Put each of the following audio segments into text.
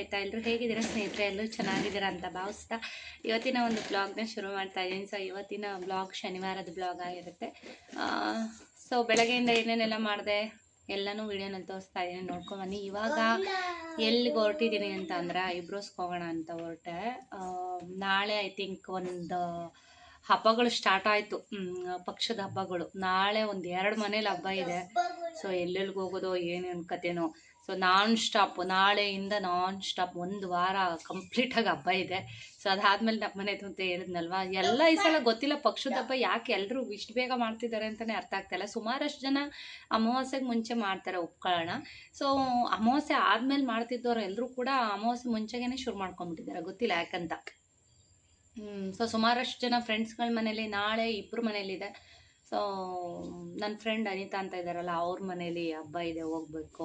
ಶ್ವೇತಾ ಎಲ್ಲರೂ ಹೇಗಿದ್ದೀರಾ ಸ್ನೇಹಿತರೆ? ಎಲ್ಲರೂ ಚೆನ್ನಾಗಿದ್ದೀರಾ ಅಂತ ಭಾವಿಸ್ತಾ ಇವತ್ತಿನ ಒಂದು ಬ್ಲಾಗ್ನ ಶುರು ಮಾಡ್ತಾ ಇದ್ದೀನಿ. ಸೊ ಇವತ್ತಿನ ಬ್ಲಾಗ್ ಶನಿವಾರದ ಬ್ಲಾಗ್ ಆಗಿರುತ್ತೆ. ಸೊ ಬೆಳಗ್ಗೆಯಿಂದ ಏನೇನೆಲ್ಲ ಮಾಡಿದೆ ಎಲ್ಲನೂ ವಿಡಿಯೋನಲ್ಲಿ ತೋರಿಸ್ತಾ ಇದ್ದೀನಿ. ನೋಡ್ಕೊಂಬನ್ನಿ ಇವಾಗ ಎಲ್ಲಿಗೆ ಹೊರಟಿದ್ದೀನಿ ಅಂತ ಅಂದ್ರೆ ಹೋಗೋಣ ಅಂತ ಹೊರಟೆ. ನಾಳೆ ಐ ಥಿಂಕ್ ಒಂದು ಹಬ್ಬಗಳು ಸ್ಟಾರ್ಟ್ ಆಯಿತು. ಪಕ್ಷದ ಹಬ್ಬಗಳು. ನಾಳೆ ಒಂದು ಎರಡು ಮನೇಲಿ ಹಬ್ಬ ಇದೆ. ಸೊ ಎಲ್ಲೆಲ್ಲಿಗೆ ಹೋಗೋದೋ, ಏನೇನು ಕತೆನೋ. ಸೊ ನಾನ್ ಸ್ಟಾಪ್ ನಾಳೆಯಿಂದ ನಾನ್ ಸ್ಟಾಪ್ ಒಂದು ವಾರ ಕಂಪ್ಲೀಟಾಗಿ ಹಬ್ಬ ಇದೆ. ಸೊ ಅದಾದ್ಮೇಲೆ ನಮ್ಮ ಮನೆದು ಅಂತ ಹೇಳಿದ್ನಲ್ವಾ, ಎಲ್ಲ ಈ ಸಲ ಗೊತ್ತಿಲ್ಲ ಪಕ್ಷದ ಹಬ್ಬ ಯಾಕೆ ಎಲ್ಲರೂ ಇಷ್ಟು ಬೇಗ ಮಾಡ್ತಿದ್ದಾರೆ ಅಂತಲೇ ಅರ್ಥ ಆಗ್ತಾಯಿಲ್ಲ ಸುಮಾರಷ್ಟು ಜನ ಅಮಾವಾಸ್ಯೆಗೆ ಮುಂಚೆ ಮಾಡ್ತಾರೆ ಒಪ್ಕೊಳ್ಳೋಣ ಸೊ ಅಮಾವಾಸ್ಯೆ ಆದ್ಮೇಲೆ ಮಾಡ್ತಿದ್ದವ್ರು ಎಲ್ಲರೂ ಕೂಡ ಅಮಾವಾಸ್ಯೆ ಮುಂಚೆಗೇನೆ ಶುರು ಮಾಡ್ಕೊಂಡ್ಬಿಟ್ಟಿದ್ದಾರೆ. ಗೊತ್ತಿಲ್ಲ ಯಾಕಂತ. ಸೊ ಸುಮಾರಷ್ಟು ಜನ ಫ್ರೆಂಡ್ಸ್ಗಳ ಮನೇಲಿ, ನಾಳೆ ಇಬ್ಬರು ಮನೇಲಿದೆ. ಸೊ ನನ್ನ ಫ್ರೆಂಡ್ ಅನಿತಾ ಅಂತ ಇದ್ದಾರಲ್ಲ, ಅವ್ರ ಮನೇಲಿ ಹಬ್ಬ ಇದೆ, ಹೋಗ್ಬೇಕು.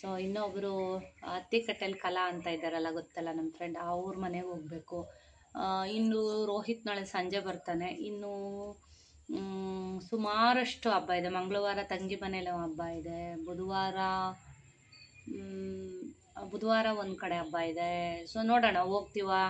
ಸೊ ಇನ್ನೊಬ್ಬರು ಅತ್ತಿಕಟ್ಟೆಲ್ ಕಲಾ ಅಂತ ಇದ್ದಾರಲ್ಲ ಗೊತ್ತಲ್ಲ ನಮ್ಮ ಫ್ರೆಂಡ್ ಅವ್ರ ಮನೆಗೆ ಹೋಗ್ಬೇಕು. ಇನ್ನು ರೋಹಿತ್ ನಾಳೆ ಸಂಜೆ ಬರ್ತಾನೆ. ಇನ್ನು ಸುಮಾರಷ್ಟು ಹಬ್ಬ ಇದೆ. ಮಂಗಳವಾರ ತಂಗಿ ಮನೇಲಿ ಹಬ್ಬ ಇದೆ. ಬುಧವಾರ ಬುಧವಾರ ಒಂದು ಕಡೆ ಹಬ್ಬ ಇದೆ. ಸೊ ನೋಡೋಣ, ಹೋಗ್ತೀವಾ?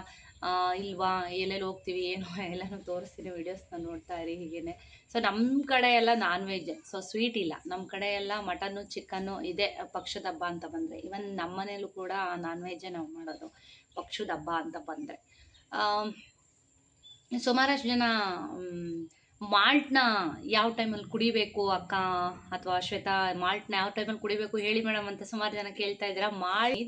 ಇಲ್ವಾ, ಎಲ್ಲೆಲ್ಲಿ ಹೋಗ್ತೀವಿ, ಏನು, ಎಲ್ಲನೂ ತೋರಿಸ್ತೀನಿ ವೀಡಿಯೋಸ್ನ ನೋಡ್ತಾ ಇರಿ ಹೀಗೇನೆ. ಸೊ ನಮ್ಮ ಕಡೆ ಎಲ್ಲ ನಾನ್ ವೆಜ್ ಸೊ ಸ್ವೀಟ್ ಇಲ್ಲ. ನಮ್ಮ ಕಡೆ ಎಲ್ಲ ಮಟನ್ನು ಚಿಕನ್ನು ಇದೆ ಪಕ್ಷದ ಹಬ್ಬ ಅಂತ ಬಂದರೆ. ಇವನ್ ನಮ್ಮ ಮನೇಲೂ ಕೂಡ ನಾನ್ ವೆಜ್ಜೇ ನಾವು ಮಾಡೋದು ಪಕ್ಷದ ಹಬ್ಬ ಅಂತ ಬಂದರೆ. ಸುಮಾರಷ್ಟು ಜನ ಮಾಲ್ಟ್ನ ಯಾವ ಟೈಮಲ್ಲಿ ಕುಡಿಬೇಕು ಅಕ್ಕ? ಅಥವಾ ಶ್ವೇತಾ, ಮಾಲ್ಟ್ನ ಯಾವ ಟೈಮಲ್ಲಿ ಕುಡಿಬೇಕು ಹೇಳಿ ಮೇಡಮ್ ಅಂತ ಸುಮಾರು ಜನ ಕೇಳ್ತಾ ಇದ್ದೀರಾ. ಮಾಡಿ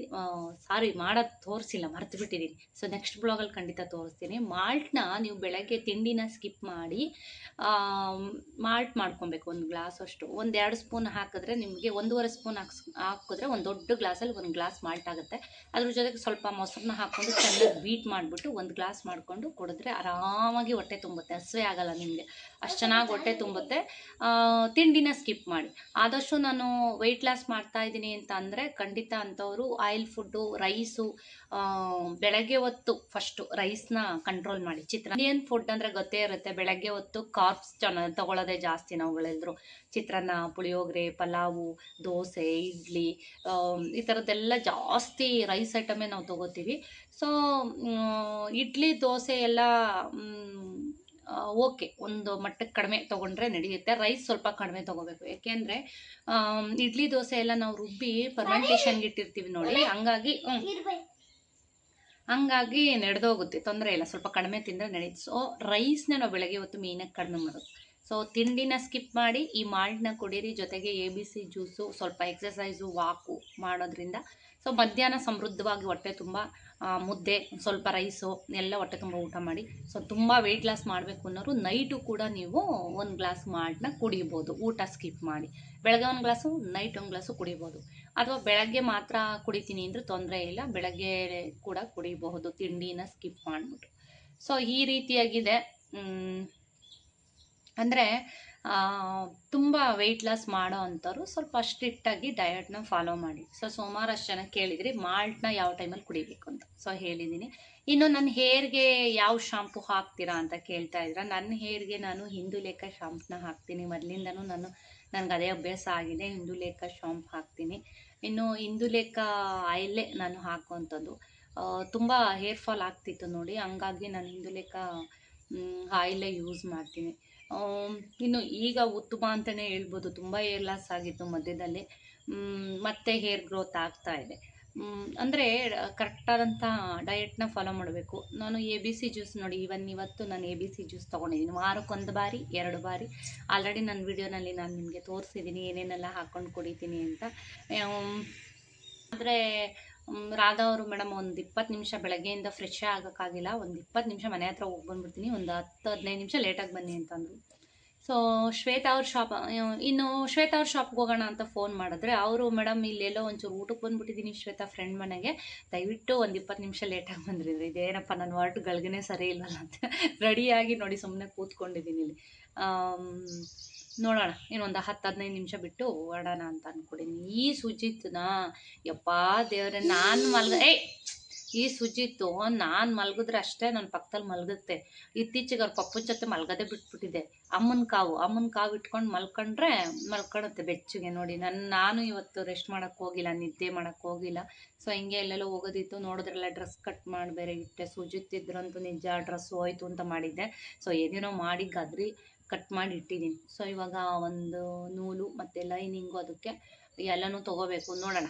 ಸಾರಿ ಮಾಡೋದು ತೋರಿಸಿಲ್ಲ, ಮರ್ತು ಬಿಟ್ಟಿದ್ದೀನಿ ಸೊ ನೆಕ್ಸ್ಟ್ ಬ್ಲಾಗಲ್ಲಿ ಖಂಡಿತ ತೋರಿಸ್ತೀನಿ. ಮಾಲ್ಟ್ನ ನೀವು ಬೆಳಗ್ಗೆ ತಿಂಡಿನ ಸ್ಕಿಪ್ ಮಾಡಿ ಮಾಲ್ಟ್ ಮಾಡ್ಕೊಬೇಕು. ಒಂದು ಗ್ಲಾಸ್ ಅಷ್ಟು. ಒಂದೆರಡು ಸ್ಪೂನ್ ಹಾಕಿದ್ರೆ ನಿಮಗೆ ಒಂದೂವರೆ ಸ್ಪೂನ್ ಹಾಕ್ಸ್, ಹಾಕಿದ್ರೆ ಒಂದು ದೊಡ್ಡ ಗ್ಲಾಸಲ್ಲಿ ಒಂದು ಗ್ಲಾಸ್ ಮಾಲ್ಟ್ ಆಗುತ್ತೆ. ಅದ್ರ ಜೊತೆಗೆ ಸ್ವಲ್ಪ ಮೊಸರನ್ನ ಹಾಕ್ಕೊಂಡು ಚೆನ್ನಾಗಿ ಬೀಟ್ ಮಾಡಿಬಿಟ್ಟು ಒಂದು ಗ್ಲಾಸ್ ಮಾಡಿಕೊಂಡು ಕುಡಿದ್ರೆ ಆರಾಮಾಗಿ ಹೊಟ್ಟೆ ತುಂಬುತ್ತೆ. ಹಸಿವೆ ಆಗಲ್ಲ ನಿಮಗೆ. ಅಷ್ಟು ಚೆನ್ನಾಗಿ ಹೊಟ್ಟೆ ತುಂಬುತ್ತೆ. ತಿಂಡಿನ ಸ್ಕಿಪ್ ಮಾಡಿ. ಆದಷ್ಟು ನಾನು ವೆಯ್ಟ್ ಲಾಸ್ ಮಾಡ್ತಾ ಇದ್ದೀನಿ ಅಂತ ಅಂದರೆ ಖಂಡಿತ ಅಂಥವರು ಆಯಿಲ್ ಫುಡ್ಡು ರೈಸು ಬೆಳಗ್ಗೆ ಹೊತ್ತು ಫಸ್ಟು ರೈಸ್ನ ಕಂಟ್ರೋಲ್ ಮಾಡಿ. ಚಿತ್ರ ಇಂಡಿಯನ್ ಫುಡ್ ಅಂದರೆ ಗೊತ್ತೇ ಇರುತ್ತೆ. ಬೆಳಗ್ಗೆ ಹೊತ್ತು ಕಾರ್ಬ್ಸ್ ಚೆನ್ನ ತಗೊಳ್ಳೋದೇ ಜಾಸ್ತಿ ನಾವುಗಳೆಲ್ಲರೂ ಚಿತ್ರಾನ್ನ, ಪುಳಿಯೋಗರೆ, ಪಲಾವು, ದೋಸೆ, ಇಡ್ಲಿ ಈ ಥರದ್ದೆಲ್ಲ ಜಾಸ್ತಿ ರೈಸ್ ಐಟಮೇ ನಾವು ತಗೋತೀವಿ. ಸೊ ಇಡ್ಲಿ, ದೋಸೆ ಎಲ್ಲ ಓಕೆ, ಒಂದು ಮಟ್ಟಕ್ಕೆ ಕಡಿಮೆ ತೊಗೊಂಡ್ರೆ ನಡೆಯುತ್ತೆ. ರೈಸ್ ಸ್ವಲ್ಪ ಕಡಿಮೆ ತೊಗೋಬೇಕು. ಯಾಕೆಂದರೆ ಇಡ್ಲಿ ದೋಸೆ ಎಲ್ಲ ನಾವು ರುಬ್ಬಿ ಫರ್ಮೆಂಟೇಷನ್ಗೆ ಇಟ್ಟಿರ್ತೀವಿ ನೋಡಿ, ಹಂಗಾಗಿ ಹಂಗಾಗಿ ನಡೆದೋಗುತ್ತೆ. ತೊಂದರೆ ಇಲ್ಲ. ಸ್ವಲ್ಪ ಕಡಿಮೆ ತಿಂದರೆ ನಡೆಯುತ್ತೆ ಸೊ ರೈಸ್ನ ನಾವು ಬೆಳಗ್ಗೆ ಹೊತ್ತು ಮೀನಕ್ಕೆ ಕಡಿಮೆ ಮಾಡೋದು. ಸೊ ತಿಂಡಿನ ಸ್ಕಿಪ್ ಮಾಡಿ, ಈ ಮಾಲ್ಟ್ನ ಕುಡೀರಿ, ಜೊತೆಗೆ ಎ ಬಿ ಸಿ ಜ್ಯೂಸು ಸ್ವಲ್ಪ ಎಕ್ಸಸೈಸು ವಾಕು ಮಾಡೋದ್ರಿಂದ ಸೊ ಮಧ್ಯಾಹ್ನ ಸಮೃದ್ಧವಾಗಿ ಹೊಟ್ಟೆ ತುಂಬ ಮುದ್ದೆ, ಸ್ವಲ್ಪ ರೈಸು ಎಲ್ಲ ಹೊಟ್ಟೆ ತುಂಬ ಊಟ ಮಾಡಿ. ಸೊ ತುಂಬ ವೆಯ್ಟ್ ಲಾಸ್ ಮಾಡಬೇಕು ಅನ್ನೋರು ನೈಟು ಕೂಡ ನೀವು ಒಂದು ಗ್ಲಾಸ್ ಮಾಲ್ಟ್ನ ಕುಡಿಬೋದು. ಊಟ ಸ್ಕಿಪ್ ಮಾಡಿ. ಬೆಳಗ್ಗೆ ಒಂದು ಗ್ಲಾಸು ನೈಟ್ ಒಂದು ಗ್ಲಾಸು ಕುಡಿಬೋದು. ಅಥವಾ ಬೆಳಗ್ಗೆ ಮಾತ್ರ ಕುಡಿತೀನಿ ಅಂದರೆ ತೊಂದರೆ ಇಲ್ಲ. ಬೆಳಗ್ಗೆ ಕೂಡ ಕುಡಿಬಹುದು. ತಿಂಡಿನ ಸ್ಕಿಪ್ ಮಾಡಿಬಿಟ್ಟು. ಸೊ ಈ ರೀತಿಯಾಗಿದೆ. ಅಂದರೆ ತುಂಬ ವೆಯ್ಟ್ ಲಾಸ್ ಮಾಡೋ ಅಂಥವ್ರು ಸ್ವಲ್ಪ ಸ್ಟ್ರಿಕ್ಟಾಗಿ ಡಯಟ್ನ ಫಾಲೋ ಮಾಡಿ. ಸೊ ಸುಮಾರಷ್ಟು ಜನ ಕೇಳಿದ್ರಿ ಮಾಲ್ಟ್ನ ಯಾವ ಟೈಮಲ್ಲಿ ಕುಡಿಬೇಕು ಅಂತ. ಸೊ ಹೇಳಿದ್ದೀನಿ ಇನ್ನು ನನ್ನ ಹೇರ್ಗೆ ಯಾವ ಶಾಂಪು ಹಾಕ್ತೀರಾ ಅಂತ ಕೇಳ್ತಾ ಇದ್ರ. ನನ್ನ ಹೇರ್ಗೆ ನಾನು ಹಿಂದುಲೇಖ ಶಾಂಪ್ನ ಹಾಕ್ತೀನಿ. ಮೊದಲಿಂದನೂ ನಾನು, ನನಗೆ ಅದೇ ಅಭ್ಯಾಸ ಆಗಿದೆ. ಹಿಂದುಲೇಖ ಶಾಂಪ್ ಹಾಕ್ತೀನಿ. ಇನ್ನು ಹಿಂದುಲೇಖ ಆಯಿಲೇ ನಾನು ಹಾಕುವಂಥದ್ದು. ತುಂಬ ಹೇರ್ ಫಾಲ್ ಆಗ್ತಿತ್ತು ನೋಡಿ. ಹಂಗಾಗಿ ನಾನು ಹಿಂದುಲೇಖ ಆಯಿಲೇ ಯೂಸ್ ಮಾಡ್ತೀನಿ. ಇನ್ನು ಈಗ ಉತ್ತಮ ಅಂತಲೇ ಹೇಳ್ಬೋದು. ತುಂಬ ಏರ್ ಲಾಸ್ ಆಗಿತ್ತು ಮಧ್ಯದಲ್ಲಿ. ಮತ್ತೆ ಹೇರ್ ಗ್ರೋತ್ ಆಗ್ತಾ ಇದೆ. ಅಂದರೆ ಕರೆಕ್ಟಾದಂಥ ಡಯೆಟ್ನ ಫಾಲೋ ಮಾಡಬೇಕು. ನಾನು ಎ ಬಿ ಸಿ ಜ್ಯೂಸ್ ನೋಡಿ, ಇವನ್ ಇವತ್ತು ನಾನು ಎ ಬಿ ಸಿ ಜ್ಯೂಸ್ ತೊಗೊಂಡಿದ್ದೀನಿ ವಾರಕ್ಕೊಂದು ಬಾರಿ, ಎರಡು ಬಾರಿ. ಆಲ್ರೆಡಿ ನನ್ನ ವಿಡಿಯೋನಲ್ಲಿ ನಾನು ನಿಮಗೆ ತೋರಿಸಿದ್ದೀನಿ ಏನೇನೆಲ್ಲ ಹಾಕ್ಕೊಂಡು ಕುಡಿತೀನಿ ಅಂತ. ಆದರೆ ರಾಧಾ ಅವರು ಮೇಡಮ್ ಒಂದು ಇಪ್ಪತ್ತು ನಿಮಿಷ ಬೆಳಗ್ಗೆಯಿಂದ ಫ್ರೆಶ್ ಆಗೋಕ್ಕಾಗಿಲ್ಲ. ಒಂದು ಇಪ್ಪತ್ತು ನಿಮಿಷ ಮನೆ ಹತ್ರ ಹೋಗಿ ಬಂದ್ಬಿಡ್ತೀನಿ. ಒಂದು ಹತ್ತು ಹದಿನೈದು ನಿಮಿಷ ಲೇಟಾಗಿ ಬನ್ನಿ ಅಂತಂದರು. ಸೊ ಶ್ವೇತಾ ಅವ್ರ ಶಾಪ್ ಇನ್ನು ಶ್ವೇತಾ ಅವ್ರ ಶಾಪ್ಗೆ ಹೋಗೋಣ ಅಂತ ಫೋನ್ ಮಾಡಿದ್ರೆ ಅವರು ಮೇಡಮ್ ಇಲ್ಲೆಲ್ಲೋ ಒಂಚೂರು ಊಟಕ್ಕೆ ಬಂದ್ಬಿಟ್ಟಿದ್ದೀನಿ ಶ್ವೇತಾ ಫ್ರೆಂಡ್ ಮನೆಗೆ. ದಯವಿಟ್ಟು ಒಂದು ಇಪ್ಪತ್ತು ನಿಮಿಷ ಲೇಟಾಗಿ ಬಂದಿರಿದ್ರು ಇದೇನಪ್ಪ ನನ್ನ ವರ್ಡ್ಗಳಿಗೇ ಸರಿ ಇಲ್ಲಲ್ಲ ಅಂತ. ರೆಡಿಯಾಗಿ ನೋಡಿ ಸುಮ್ಮನೆ ಕೂತ್ಕೊಂಡಿದ್ದೀನಿ ಇಲ್ಲಿ. ನೋಡೋಣ, ಇನ್ನೊಂದು ಹತ್ತು, ಹದಿನೈದು ನಿಮಿಷ ಬಿಟ್ಟು ಹೊರಡೋಣ ಅಂತ ಅಂದ್ಕೊಂಡಿದ್ದೀನಿ ಈ ಸುಜಿತ್ನ, ಯಪ್ಪಾ ದೇವ್ರೆ, ನಾನು ಮಲ್ಗ, ಏಯ್! ಈ ಸುಜಿತ್ತು, ನಾನು ಮಲಗಿದ್ರೆ ಅಷ್ಟೇ ನನ್ನ ಪಕ್ಕದಲ್ಲಿ ಮಲಗುತ್ತೆ. ಇತ್ತೀಚೆಗೆ ಅವ್ರ ಪಪ್ಪನ ಜೊತೆ ಮಲ್ಗದೆ ಬಿಟ್ಬಿಟ್ಟಿದೆ. ಅಮ್ಮನ ಕಾವು ಅಮ್ಮನ ಕಾವು ಇಟ್ಕೊಂಡು ಮಲ್ಕೊಂಡ್ರೆ ಮಲ್ಕೊಳುತ್ತೆ ಬೆಚ್ಚಗೆ ನೋಡಿ. ನನ್ನ ನಾನು ಇವತ್ತು ರೆಸ್ಟ್ ಮಾಡೋಕ್ಕೆ ಹೋಗಿಲ್ಲ, ನಿದ್ದೆ ಮಾಡೋಕ್ಕೆ ಹೋಗಿಲ್ಲ. ಸೊ, ಹಿಂಗೆ ಎಲ್ಲೆಲ್ಲೋ ಹೋಗೋದಿತ್ತು. ನೋಡಿದ್ರೆಲ್ಲ ಡ್ರೆಸ್ ಕಟ್ ಮಾಡಿ ಬೇರೆ ಇಟ್ಟೆ. ಸುಜಿತ್ತಿದ್ರಂತೂ ನಿಜ ಡ್ರೆಸ್ ಹೋಯ್ತು ಅಂತ ಮಾಡಿದ್ದೆ. ಸೊ, ಏನೇನೋ ಮಾಡಿ ಗದ್ರಿ. ಕಟ್ ಮಾಡಿ ಇಟ್ಟಿದ್ದೀನಿ ಸೊ ಇವಾಗ ಒಂದು ನೂಲು ಮತ್ತು ಲೈನಿಂಗು ಅದಕ್ಕೆ ಎಲ್ಲನೂ ತೊಗೋಬೇಕು. ನೋಡೋಣ.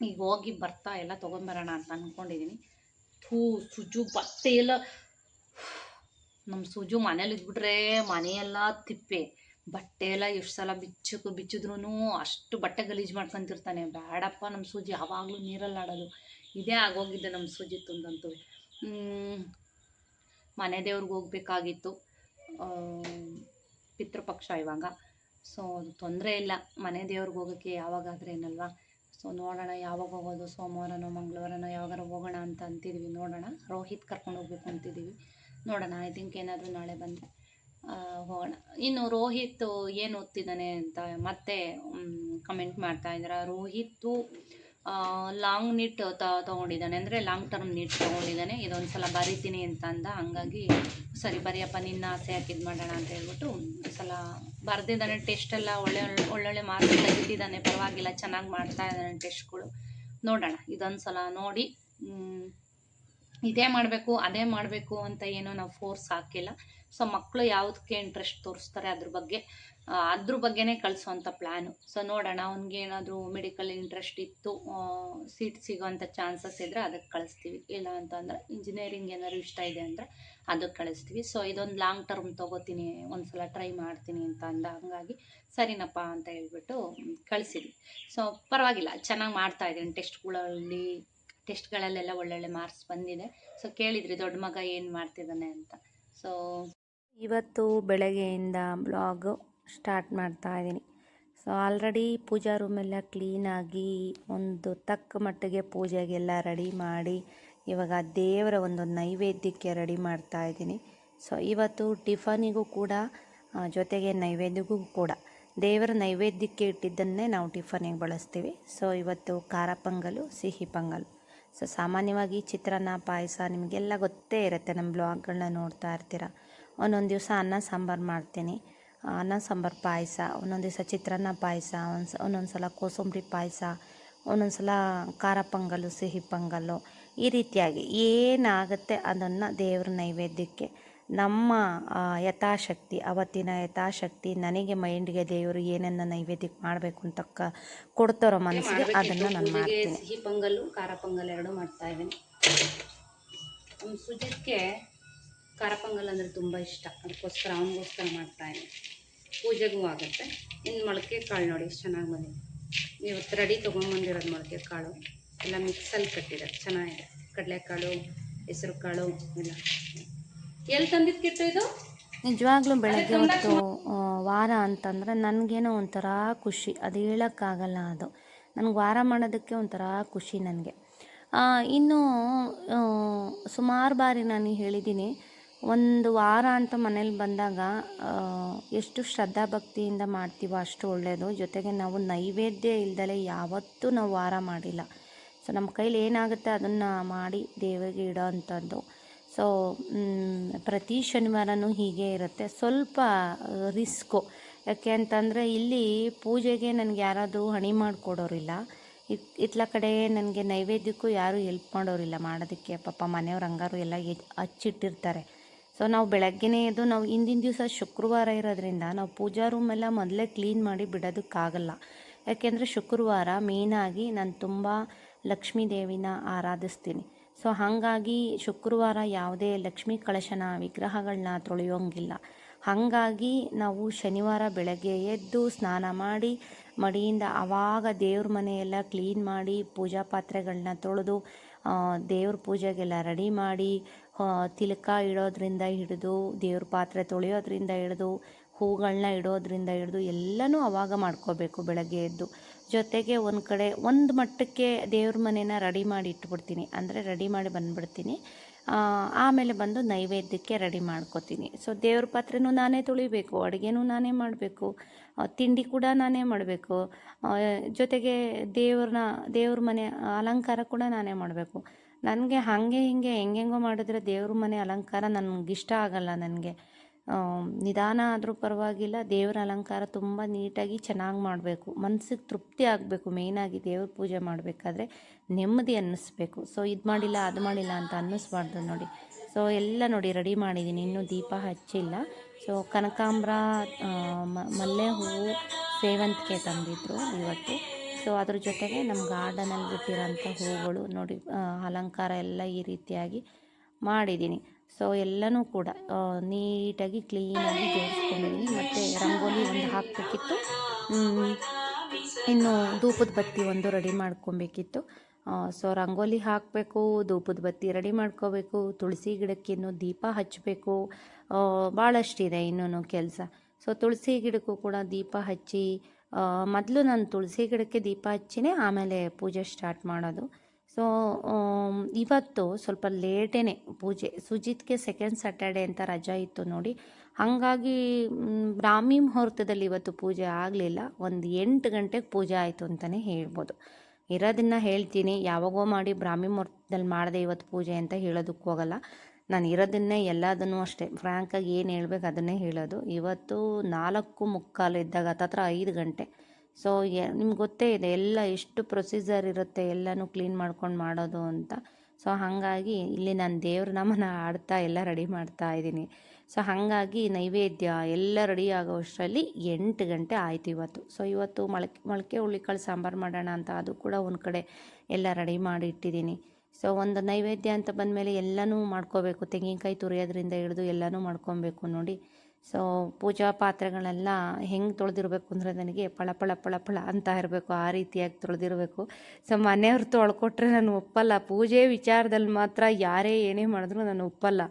ಈಗ ಹೋಗಿ ಬರ್ತಾ ಎಲ್ಲ ತೊಗೊಂಬರೋಣ ಅಂತ ಅಂದ್ಕೊಂಡಿದ್ದೀನಿ ಥೂ, ಸುಜು ಬಟ್ಟೆ ಎಲ್ಲ. ನಮ್ಮ ಸುಜು ಮನೇಲಿ ಇದ್ಬಿಟ್ರೆ ಮನೆಯೆಲ್ಲ ತಿಪ್ಪೆ. ಬಟ್ಟೆ ಎಲ್ಲ ಎಷ್ಟು ಸಲ ಬಿಚ್ಚಕ್ಕೆ ಬಿಚ್ಚಿದ್ರೂ ಅಷ್ಟು ಬಟ್ಟೆ ಗಲೀಜು ಮಾಡ್ಕೊಂತಿರ್ತಾನೆ. ಬೇಡಪ್ಪ ನಮ್ಮ ಸೂಜಿ, ಯಾವಾಗಲೂ ನೀರಲ್ಲಿ ಆಡೋದು. ಇದೇ ಆಗೋಗಿದ್ದೆ ನಮ್ಮ ಸೂಜಿ ತುಂದಂತೂ. ಮನೆ ದೇವ್ರಿಗೆ ಹೋಗ್ಬೇಕಾಗಿತ್ತು. ಪಿತೃಪಕ್ಷ ಇವಾಗ. ಸೊ ತೊಂದರೆ ಇಲ್ಲ. ಮನೆ ದೇವ್ರಿಗೆ ಹೋಗೋಕ್ಕೆ ಯಾವಾಗಾದ್ರೇನಲ್ವಾ ಸೊ ನೋಡೋಣ ಯಾವಾಗ ಹೋಗೋದು? ಸೋಮವಾರನೋ, ಮಂಗಳವಾರನೋ ಯಾವಾಗಾರ ಹೋಗೋಣ ಅಂತ ಅಂತಿದ್ದೀವಿ ನೋಡೋಣ. ರೋಹಿತ್ ಕರ್ಕೊಂಡು ಹೋಗ್ಬೇಕು ಅಂತಿದ್ದೀವಿ ನೋಡೋಣ. ಐ ಥಿಂಕ್ ಏನಾದರೂ ನಾಳೆ ಬಂದರೆ ಹೋಗೋಣ. ಇನ್ನು ರೋಹಿತ್ ಏನು ಓದ್ತಿದ್ದಾನೆ ಅಂತ ಮತ್ತೆ ಕಮೆಂಟ್ ಮಾಡ್ತಾ ಇದ್ದಾರೆ ರೋಹಿತ್ತು ಲಾಂಗ್ ನೀಟ್ ತೊಗೊಂಡಿದ್ದಾನೆ. ಅಂದರೆ ಲಾಂಗ್ ಟರ್ಮ್ ನೀಟ್ ತೊಗೊಂಡಿದ್ದಾನೆ. ಇದೊಂದು ಸಲ ಬರಿತೀನಿ ಅಂತ ಅಂದ ಹಂಗಾಗಿ ಸರಿ ಬರಿಯಪ್ಪ, ನಿನ್ನ ಆಸೆ ಯಾಕೆ ಇದು ಮಾಡೋಣ ಅಂತ ಹೇಳ್ಬಿಟ್ಟು ಒಂದು ಸಲ ಬರೆದಿದ್ದಾನೆ ಟೆಸ್ಟೆಲ್ಲ ಒಳ್ಳೆ, ಒಳ್ಳೊಳ್ಳೆ ಮಾರ್ಕ್ಸ್ ತೆಗಿತಿದ್ದಾನೆ. ಪರವಾಗಿಲ್ಲ, ಚೆನ್ನಾಗಿ ಮಾಡ್ತಾ ಇದ್ದಾನೆ ಟೆಸ್ಟ್ಗಳು ನೋಡೋಣ. ಇದೊಂದು ಸಲ ನೋಡಿ ಇದೇ ಮಾಡಬೇಕು, ಅದೇ ಮಾಡಬೇಕು ಅಂತ ಏನೋ ನಾವು ಫೋರ್ಸ್ ಹಾಕಿಲ್ಲ. ಸೊ ಮಕ್ಕಳು ಯಾವುದಕ್ಕೆ ಇಂಟ್ರೆಸ್ಟ್ ತೋರಿಸ್ತಾರೆ ಅದ್ರ ಬಗ್ಗೆ ಅದ್ರ ಬಗ್ಗೆನೇ ಕಳಿಸುವಂಥ ಪ್ಲ್ಯಾನು ಸೊ ನೋಡೋಣ, ಅವ್ನಿಗೆ ಏನಾದರೂ ಮೆಡಿಕಲ್ ಇಂಟ್ರೆಸ್ಟ್ ಇತ್ತು ಸೀಟ್ ಸಿಗೋವಂಥ ಚಾನ್ಸಸ್ ಇದ್ದರೆ ಅದಕ್ಕೆ ಕಳಿಸ್ತೀವಿ. ಇಲ್ಲ ಅಂತಂದರೆ ಇಂಜಿನಿಯರಿಂಗ್ ಏನಾದ್ರು ಇಷ್ಟ ಇದೆ ಅಂದರೆ ಅದಕ್ಕೆ ಕಳಿಸ್ತೀವಿ. ಸೊ ಇದೊಂದು ಲಾಂಗ್ ಟರ್ಮ್ ತೊಗೋತೀನಿ ಒಂದು ಸಲ ಟ್ರೈ ಮಾಡ್ತೀನಿ ಅಂತ ಅಂದ ಹಂಗಾಗಿ ಸರಿನಪ್ಪ ಅಂತ ಹೇಳ್ಬಿಟ್ಟು ಕಳಿಸಿದ್ವಿ. ಸೊ ಪರವಾಗಿಲ್ಲ, ಚೆನ್ನಾಗಿ ಮಾಡ್ತಾ ಇದ್ದೀನಿ. ಟೆಸ್ಟ್ಗಳಲ್ಲಿ ಟೆಸ್ಟ್ಗಳಲ್ಲೆಲ್ಲ ಒಳ್ಳೊಳ್ಳೆ ಮಾರ್ಕ್ಸ್ ಬಂದಿದೆ. ಸೊ ಕೇಳಿದ್ರಿ, ದೊಡ್ಡ ಮಗ ಏನು ಮಾಡ್ತಿದ್ದಾನೆ ಅಂತ. ಸೊ ಇವತ್ತು ಬೆಳಗ್ಗೆಯಿಂದ ಬ್ಲಾಗ್ ಸ್ಟಾರ್ಟ್ ಮಾಡ್ತಾ ಇದ್ದೀನಿ. ಸೊ ಆಲ್ರೆಡಿ ಪೂಜಾ ರೂಮೆಲ್ಲ ಕ್ಲೀನಾಗಿ ಒಂದು ತಕ್ಕ ಮಟ್ಟಿಗೆ ಪೂಜೆಗೆಲ್ಲ ರೆಡಿ ಮಾಡಿ ಇವಾಗ ದೇವರ ಒಂದು ನೈವೇದ್ಯಕ್ಕೆ ರೆಡಿ ಮಾಡ್ತಾ ಇದ್ದೀನಿ. ಸೊ ಇವತ್ತು ಟಿಫನಿಗೂ ಕೂಡ ಜೊತೆಗೆ ನೈವೇದ್ಯಗೂ ಕೂಡ ದೇವರ ನೈವೇದ್ಯಕ್ಕೆ ಇಟ್ಟಿದ್ದನ್ನೇ ನಾವು ಟಿಫನಿಗೆ ಬಳಸ್ತೀವಿ. ಸೊ ಇವತ್ತು ಖಾರ ಪೊಂಗಲು, ಸಿಹಿ ಪೊಂಗಲು. ಸೊ ಸಾಮಾನ್ಯವಾಗಿ ಚಿತ್ರಾನ್ನ, ಪಾಯಸ ನಿಮಗೆಲ್ಲ ಗೊತ್ತೇ ಇರುತ್ತೆ. ನಮ್ಮ ಬ್ಲಾಗ್ಗಳನ್ನ ನೋಡ್ತಾ ಇರ್ತೀರ. ಒಂದೊಂದು ದಿವಸ ಅನ್ನ, ಸಾಂಬಾರು ಮಾಡ್ತೀನಿ. ಅನ್ನ ಸಾಂಬಾರು ಪಾಯಸ ಒಂದೊಂದು ದಿವಸ ಚಿತ್ರಾನ್ನ ಪಾಯಸ ಒಂದು ಒಂದೊಂದು ಸಲ ಕೋಸಂಬರಿ ಪಾಯಸ ಒಂದೊಂದು ಸಲ ಖಾರ ಪೊಂಗಲು ಸಿಹಿ ಪೊಂಗಲ್ಲು ಈ ರೀತಿಯಾಗಿ ಏನಾಗುತ್ತೆ ಅದನ್ನು ದೇವ್ರ ನೈವೇದ್ಯಕ್ಕೆ ನಮ್ಮ ಯಥಾಶಕ್ತಿ ಅವತ್ತಿನ ಯಥಾಶಕ್ತಿ ನನಗೆ ಮೈಂಡ್ಗೆ ದೇವರು ಏನನ್ನ ನೈವೇದ್ಯಕ್ಕೆ ಮಾಡಬೇಕು ಅಂತ ಕ ಕೊಡ್ತಾರೋ ಮನಸ್ಸಿಗೆ ಅದನ್ನು ನಾನು ಮಾಡ್ತೀನಿ. ಸಿಹಿ ಪೊಂಗಲು ಖಾರ ಪೊಂಗಲ್ ಎರಡೂ ಮಾಡ್ತಾ ಇದ್ದೀನಿ. ಸುಜಿತ್ಗೆ ಖಾರ ಪೊಂಗಲ್ ಅಂದರೆ ತುಂಬ ಇಷ್ಟ. ಅದಕ್ಕೋಸ್ಕರ ಅವನಿಗೋಸ್ಕರ ಮಾಡ್ತಾಯಿದ್ದೆ ಇದ್ದೀನಿ. ಪೂಜೆಗೂ ಆಗುತ್ತೆ. ಇನ್ನು ಮೊಳಕೆ ಕಾಳು ನೋಡಿ ಎಷ್ಟು ಚೆನ್ನಾಗಿ ಬಂದಿದೆ. ಇವತ್ತು ರೆಡಿ ತೊಗೊಂಬಂದಿರೋದು ಮೊಳಕೆ ಕಾಳು. ಎಲ್ಲ ಮಿಕ್ಸಲ್ಲಿ ಕಟ್ಟಿದೆ. ಚೆನ್ನಾಗಿದೆ. ಕಡಲೆಕಾಳು ಹೆಸರು ಕಾಳು ಎಲ್ಲ. ಎಲ್ಲಿ ತಂದಿದ್ದು ಕಿಟ್ಟು ಇದು? ನಿಜವಾಗ್ಲೂ ಬೆಳಗ್ಗೆ ಹೊತ್ತು ವಾರ ಅಂತಂದರೆ ನನಗೇನೋ ಒಂಥರ ಖುಷಿ. ಅದು ಹೇಳೋಕ್ಕಾಗಲ್ಲ ಅದು. ನನಗೆ ವಾರ ಮಾಡೋದಕ್ಕೆ ಒಂಥರ ಖುಷಿ ನನಗೆ. ಇನ್ನು ಸುಮಾರು ಬಾರಿ ನಾನು ಹೇಳಿದ್ದೀನಿ. ಒಂದು ವಾರ ಅಂತ ಮನೇಲಿ ಬಂದಾಗ ಎಷ್ಟು ಶ್ರದ್ಧಾ ಭಕ್ತಿಯಿಂದ ಮಾಡ್ತೀವೋ ಅಷ್ಟು ಒಳ್ಳೆಯದು ಜೊತೆಗೆ ನಾವು ನೈವೇದ್ಯ ಇಲ್ದಲೆ ಯಾವತ್ತೂ ನಾವು ವಾರ ಮಾಡಿಲ್ಲ. ಸೊ ನಮ್ಮ ಕೈಲಿ ಏನಾಗುತ್ತೆ ಅದನ್ನು ಮಾಡಿ ದೇವರಿಗೆ ಇಡೋ ಅಂಥದ್ದು. ಸೊ ಪ್ರತಿ ಶನಿವಾರನೂ ಹೀಗೆ ಇರುತ್ತೆ. ಸ್ವಲ್ಪ ರಿಸ್ಕು. ಯಾಕೆ ಅಂತಂದರೆ ಇಲ್ಲಿ ಪೂಜೆಗೆ ನನಗೆ ಯಾರಾದರೂ ಹಣಿ ಮಾಡಿಕೊಡೋರಿಲ್ಲ. ಇತ್, ಇತ್ಲ ಕಡೆ ನನಗೆ ನೈವೇದ್ಯಕ್ಕೂ ಯಾರೂ ಹೆಲ್ಪ್ ಮಾಡೋರಿಲ್ಲ. ಮಾಡೋದಕ್ಕೆ ಪಾಪ ಮನೆಯವ್ರು ಹಂಗಾರು ಎಲ್ಲ ಹಚ್ಚಿಟ್ಟಿರ್ತಾರೆ. ಸೊ ನಾವು ಬೆಳಗ್ಗೆನೇ ಎದ್ದು ನಾವು ಹಿಂದಿನ ದಿವಸ ಶುಕ್ರವಾರ ಇರೋದ್ರಿಂದ ನಾವು ಪೂಜಾ ರೂಮ್ ಎಲ್ಲ ಮೊದಲೇ ಕ್ಲೀನ್ ಮಾಡಿ ಬಿಡೋದಕ್ಕಾಗಲ್ಲ. ಯಾಕೆಂದರೆ ಶುಕ್ರವಾರ ಮೇಯ್ನಾಗಿ ನಾನು ತುಂಬ ಲಕ್ಷ್ಮೀ ದೇವಿನ ಆರಾಧಿಸ್ತೀನಿ. ಸೊ ಹಾಗಾಗಿ ಶುಕ್ರವಾರ ಯಾವುದೇ ಲಕ್ಷ್ಮೀ ಕಳಶನ ವಿಗ್ರಹಗಳನ್ನ ತೊಳೆಯೋಂಗಿಲ್ಲ. ಹಾಗಾಗಿ ನಾವು ಶನಿವಾರ ಬೆಳಗ್ಗೆ ಎದ್ದು ಸ್ನಾನ ಮಾಡಿ ಮಡಿಯಿಂದ ಆವಾಗ ದೇವ್ರ ಮನೆಯೆಲ್ಲ ಕ್ಲೀನ್ ಮಾಡಿ ಪೂಜಾ ಪಾತ್ರೆಗಳನ್ನ ತೊಳೆದು ದೇವ್ರ ಪೂಜೆಗೆಲ್ಲ ರೆಡಿ ಮಾಡಿ ತಿಲಕ ಇಡೋದ್ರಿಂದ ಹಿಡಿದು, ದೇವ್ರ ಪಾತ್ರೆ ತೊಳೆಯೋದ್ರಿಂದ ಹಿಡಿದು ಹೂಗಳನ್ನ ಇಡೋದ್ರಿಂದ ಹಿಡಿದು ಎಲ್ಲನೂ ಅವಾಗ ಮಾಡ್ಕೋಬೇಕು ಬೆಳಗ್ಗೆ ಎದ್ದು. ಜೊತೆಗೆ ಒಂದು ಕಡೆ ಒಂದು ಮಟ್ಟಕ್ಕೆ ದೇವ್ರ ಮನೇನ ರೆಡಿ ಮಾಡಿ ಇಟ್ಬಿಡ್ತೀನಿ. ಅಂದರೆ ರೆಡಿ ಮಾಡಿ ಬಂದುಬಿಡ್ತೀನಿ. ಆಮೇಲೆ ಬಂದು ನೈವೇದ್ಯಕ್ಕೆ ರೆಡಿ ಮಾಡ್ಕೋತೀನಿ. ಸೊ ದೇವ್ರ ಪಾತ್ರೆನೂ ನಾನೇ ತೊಳಿಬೇಕು, ಅಡುಗೆನೂ ನಾನೇ ಮಾಡಬೇಕು ತಿಂಡಿ ಕೂಡ ನಾನೇ ಮಾಡಬೇಕು ಜೊತೆಗೆ ದೇವ್ರನ್ನ ದೇವ್ರ ಮನೆ ಅಲಂಕಾರ ಕೂಡ ನಾನೇ ಮಾಡಬೇಕು. ನನಗೆ ಹಾಗೆ ಹಿಂಗೆ ಹೆಂಗೆಂಗೋ ಮಾಡಿದ್ರೆ ದೇವ್ರ ಮನೆ ಅಲಂಕಾರ ನನಗಿಷ್ಟ ಆಗಲ್ಲ ನನಗೆ. ನಿಧಾನ ಆದರೂ ಪರವಾಗಿಲ್ಲ, ದೇವರ ಅಲಂಕಾರ ತುಂಬ ನೀಟಾಗಿ ಚೆನ್ನಾಗಿ ಮಾಡಬೇಕು. ಮನಸ್ಸಿಗೆ ತೃಪ್ತಿ ಆಗಬೇಕು ಮೇಯ್ನಾಗಿ ದೇವ್ರ ಪೂಜೆ ಮಾಡಬೇಕಾದ್ರೆ ನೆಮ್ಮದಿ ಅನ್ನಿಸ್ಬೇಕು. ಸೊ ಇದು ಮಾಡಿಲ್ಲ, ಅದು ಮಾಡಿಲ್ಲ ಅಂತ ಅನ್ನಿಸ್ಬಾರ್ದು ನೋಡಿ. ಸೊ ಎಲ್ಲ ನೋಡಿ ರೆಡಿ ಮಾಡಿದ್ದೀನಿ ಇನ್ನೂ ದೀಪ ಹಚ್ಚಿಲ್ಲ. ಸೊ ಕನಕಾಂಬ್ರ ಮಲ್ಲೆ ಹೂವು ಸೇವಂತಿಗೆ ತಂದಿದ್ರು ಇವತ್ತು. ಸೊ ಅದ್ರ ಜೊತೆಗೆ ನಮ್ಮ ಗಾರ್ಡನಲ್ಲಿ ಬಿಟ್ಟಿರೋಂಥ ಹೂಗಳು ನೋಡಿ ಅಲಂಕಾರ ಎಲ್ಲ ಈ ರೀತಿಯಾಗಿ ಮಾಡಿದ್ದೀನಿ. ಸೊ ಎಲ್ಲನೂ ಕೂಡ ನೀಟಾಗಿ ಕ್ಲೀನಾಗಿ ಜೋಡಿಸ್ಕೊಂಡಿದ್ದೀನಿ. ಮತ್ತು ರಂಗೋಲಿ ಒಂದು ಹಾಕಬೇಕಿತ್ತು. ಇನ್ನು ಧೂಪದ ಬತ್ತಿ ಒಂದು ರೆಡಿ ಮಾಡ್ಕೊಬೇಕಿತ್ತು. ಸೊ ರಂಗೋಲಿ ಹಾಕಬೇಕು, ಧೂಪದ ಬತ್ತಿ ರೆಡಿ ಮಾಡ್ಕೋಬೇಕು, ತುಳಸಿ ಗಿಡಕ್ಕೆ ಇನ್ನು ದೀಪ ಹಚ್ಚಬೇಕು ಭಾಳಷ್ಟಿದೆ ಇನ್ನೂ ಕೆಲಸ. ಸೊ ತುಳಸಿ ಗಿಡಕ್ಕೂ ಕೂಡ ದೀಪ ಹಚ್ಚಿ ಮೊದಲು ನಾನು ತುಳಸಿ ಗಿಡಕ್ಕೆ ದೀಪ ಹಚ್ಚಿನೇ, ಆಮೇಲೆ ಪೂಜೆ ಸ್ಟಾರ್ಟ್ ಮಾಡೋದು. ಸೊ ಇವತ್ತು ಸ್ವಲ್ಪ ಲೇಟೇ ಪೂಜೆ. ಸುಜಿತ್ಗೆ ಸೆಕೆಂಡ್ ಸ್ಯಾಟರ್ಡೆ ಅಂತ ರಜಾ ಇತ್ತು ನೋಡಿ. ಹಾಗಾಗಿ ಬ್ರಾಹ್ಮಿ ಮುಹೂರ್ತದಲ್ಲಿ ಇವತ್ತು ಪೂಜೆ ಆಗಲಿಲ್ಲ. ಒಂದು ಎಂಟು ಗಂಟೆಗೆ ಪೂಜೆ ಆಯಿತು ಅಂತಲೇ ಹೇಳ್ಬೋದು. ಇರೋದನ್ನು ಹೇಳ್ತೀನಿ. ಯಾವಾಗೋ ಮಾಡಿ ಬ್ರಾಹ್ಮಿ ಮುಹೂರ್ತದಲ್ಲಿ ಮಾಡಿದೆ ಇವತ್ತು ಪೂಜೆ ಅಂತ ಹೇಳೋದಕ್ಕೆ ಹೋಗಲ್ಲ. ನಾನು ಇರೋದನ್ನೇ ಎಲ್ಲದನ್ನೂ ಅಷ್ಟೇ. ಫ್ರ್ಯಾಂಕಾಗಿ ಏನು ಹೇಳ್ಬೇಕು ಅದನ್ನೇ ಹೇಳೋದು. ಇವತ್ತು ನಾಲ್ಕು ಮುಕ್ಕಾಲು ಇದ್ದಾಗ ಹತ್ತತ್ರ ಐದು ಗಂಟೆ. ಸೊ ನಿಮ್ಗೆ ಗೊತ್ತೇ ಇದೆ, ಎಲ್ಲ ಎಷ್ಟು ಪ್ರೊಸೀಜರ್ ಇರುತ್ತೆ, ಎಲ್ಲನೂ ಕ್ಲೀನ್ ಮಾಡ್ಕೊಂಡು ಮಾಡೋದು ಅಂತ. ಸೊ ಹಾಗಾಗಿ ಇಲ್ಲಿ ನಾನು ದೇವ್ರ ನಾಮನ ಆಡ್ತಾ ಎಲ್ಲ ರೆಡಿ ಮಾಡ್ತಾ ಇದ್ದೀನಿ. ಸೊ ಹಾಗಾಗಿ ನೈವೇದ್ಯ ಎಲ್ಲ ರೆಡಿ ಆಗೋ ಅಷ್ಟರಲ್ಲಿ ಎಂಟು ಗಂಟೆ ಆಯಿತು ಇವತ್ತು. ಸೊ ಇವತ್ತು ಮೊಳಕೆ ಮೊಳಕೆ ಹುಳ್ಳಿಕಾಳು ಸಾಂಬಾರು ಮಾಡೋಣ ಅಂತ ಅದು ಕೂಡ ಒಂದು ಕಡೆ ಎಲ್ಲ ರೆಡಿ ಮಾಡಿ ಇಟ್ಟಿದ್ದೀನಿ. ಸೊ ಒಂದು ನೈವೇದ್ಯ ಅಂತ ಬಂದಮೇಲೆ ಎಲ್ಲನೂ ಮಾಡ್ಕೋಬೇಕು. ತೆಂಗಿನಕಾಯಿ ತುರಿಯೋದ್ರಿಂದ ಹಿಡಿದು ಎಲ್ಲನೂ ಮಾಡ್ಕೊಬೇಕು ನೋಡಿ. ಸೊ ಪೂಜಾ ಪಾತ್ರೆಗಳೆಲ್ಲ ಹೆಂಗೆ ತೊಳೆದಿರಬೇಕು ಅಂದರೆ ನನಗೆ ಪಳ ಪಳ ಪಳ ಪಳ ಅಂತ ಇರಬೇಕು, ಆ ರೀತಿಯಾಗಿ ತೊಳೆದಿರಬೇಕು. ಸೊ ಮನೆಯವ್ರು ತೊಳ್ಕೊಟ್ರೆ ನಾನು ಒಪ್ಪಲ್ಲ. ಪೂಜೆ ವಿಚಾರದಲ್ಲಿ ಮಾತ್ರ ಯಾರೇ ಏನೇ ಮಾಡಿದ್ರು ನಾನು ಒಪ್ಪಲ್ಲ.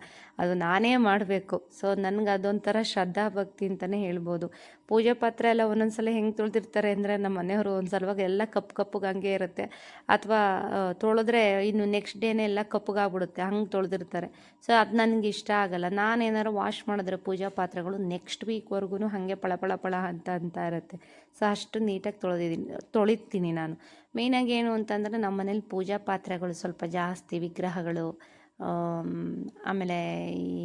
ಅದು ನಾನೇ ಮಾಡಬೇಕು. ಸೊ ನನಗೆ ಅದೊಂಥರ ಶ್ರದ್ಧಾ ಭಕ್ತಿ ಅಂತಲೇ ಹೇಳ್ಬೋದು. ಪೂಜೆ ಪಾತ್ರೆ ಎಲ್ಲ ಒಂದೊಂದು ಸಲ ಹೆಂಗೆ ತೊಳೆದಿರ್ತಾರೆ ಅಂದರೆ ನಮ್ಮ ಮನೆಯವರು ಒಂದು ಸಲವಾಗ ಎಲ್ಲ ಕಪ್ಪು ಕಪ್ಪಗೆ ಹಂಗೆ ಇರುತ್ತೆ. ಅಥವಾ ತೊಳೆದ್ರೆ ಇನ್ನು ನೆಕ್ಸ್ಟ್ ಡೇನೇ ಎಲ್ಲ ಕಪ್ಪಗಾಗ್ಬಿಡುತ್ತೆ ಹಂಗೆ ತೊಳೆದಿರ್ತಾರೆ. ಸೊ ಅದು ನನಗೆ ಇಷ್ಟ ಆಗಲ್ಲ. ನಾನು ವಾಶ್ ಮಾಡಿದ್ರೆ ಪೂಜಾ ಪಾತ್ರೆಗಳು ನೆಕ್ಸ್ಟ್ ವೀಕ್ವರೆಗೂ ಹಾಗೆ ಪಳ ಪಳ ಪಳ ಅಂತ ಅಂತ ಇರುತ್ತೆ. ಸೊ ಅಷ್ಟು ನೀಟಾಗಿ ತೊಳೆದಿದ್ದೀನಿ, ತೊಳಿತೀನಿ ನಾನು. ಮೇಯ್ನಾಗಿ ಏನು ಅಂತಂದರೆ ನಮ್ಮ ಮನೇಲಿ ಪೂಜಾ ಪಾತ್ರೆಗಳು ಸ್ವಲ್ಪ ಜಾಸ್ತಿ, ವಿಗ್ರಹಗಳು ಆಮೇಲೆ ಈ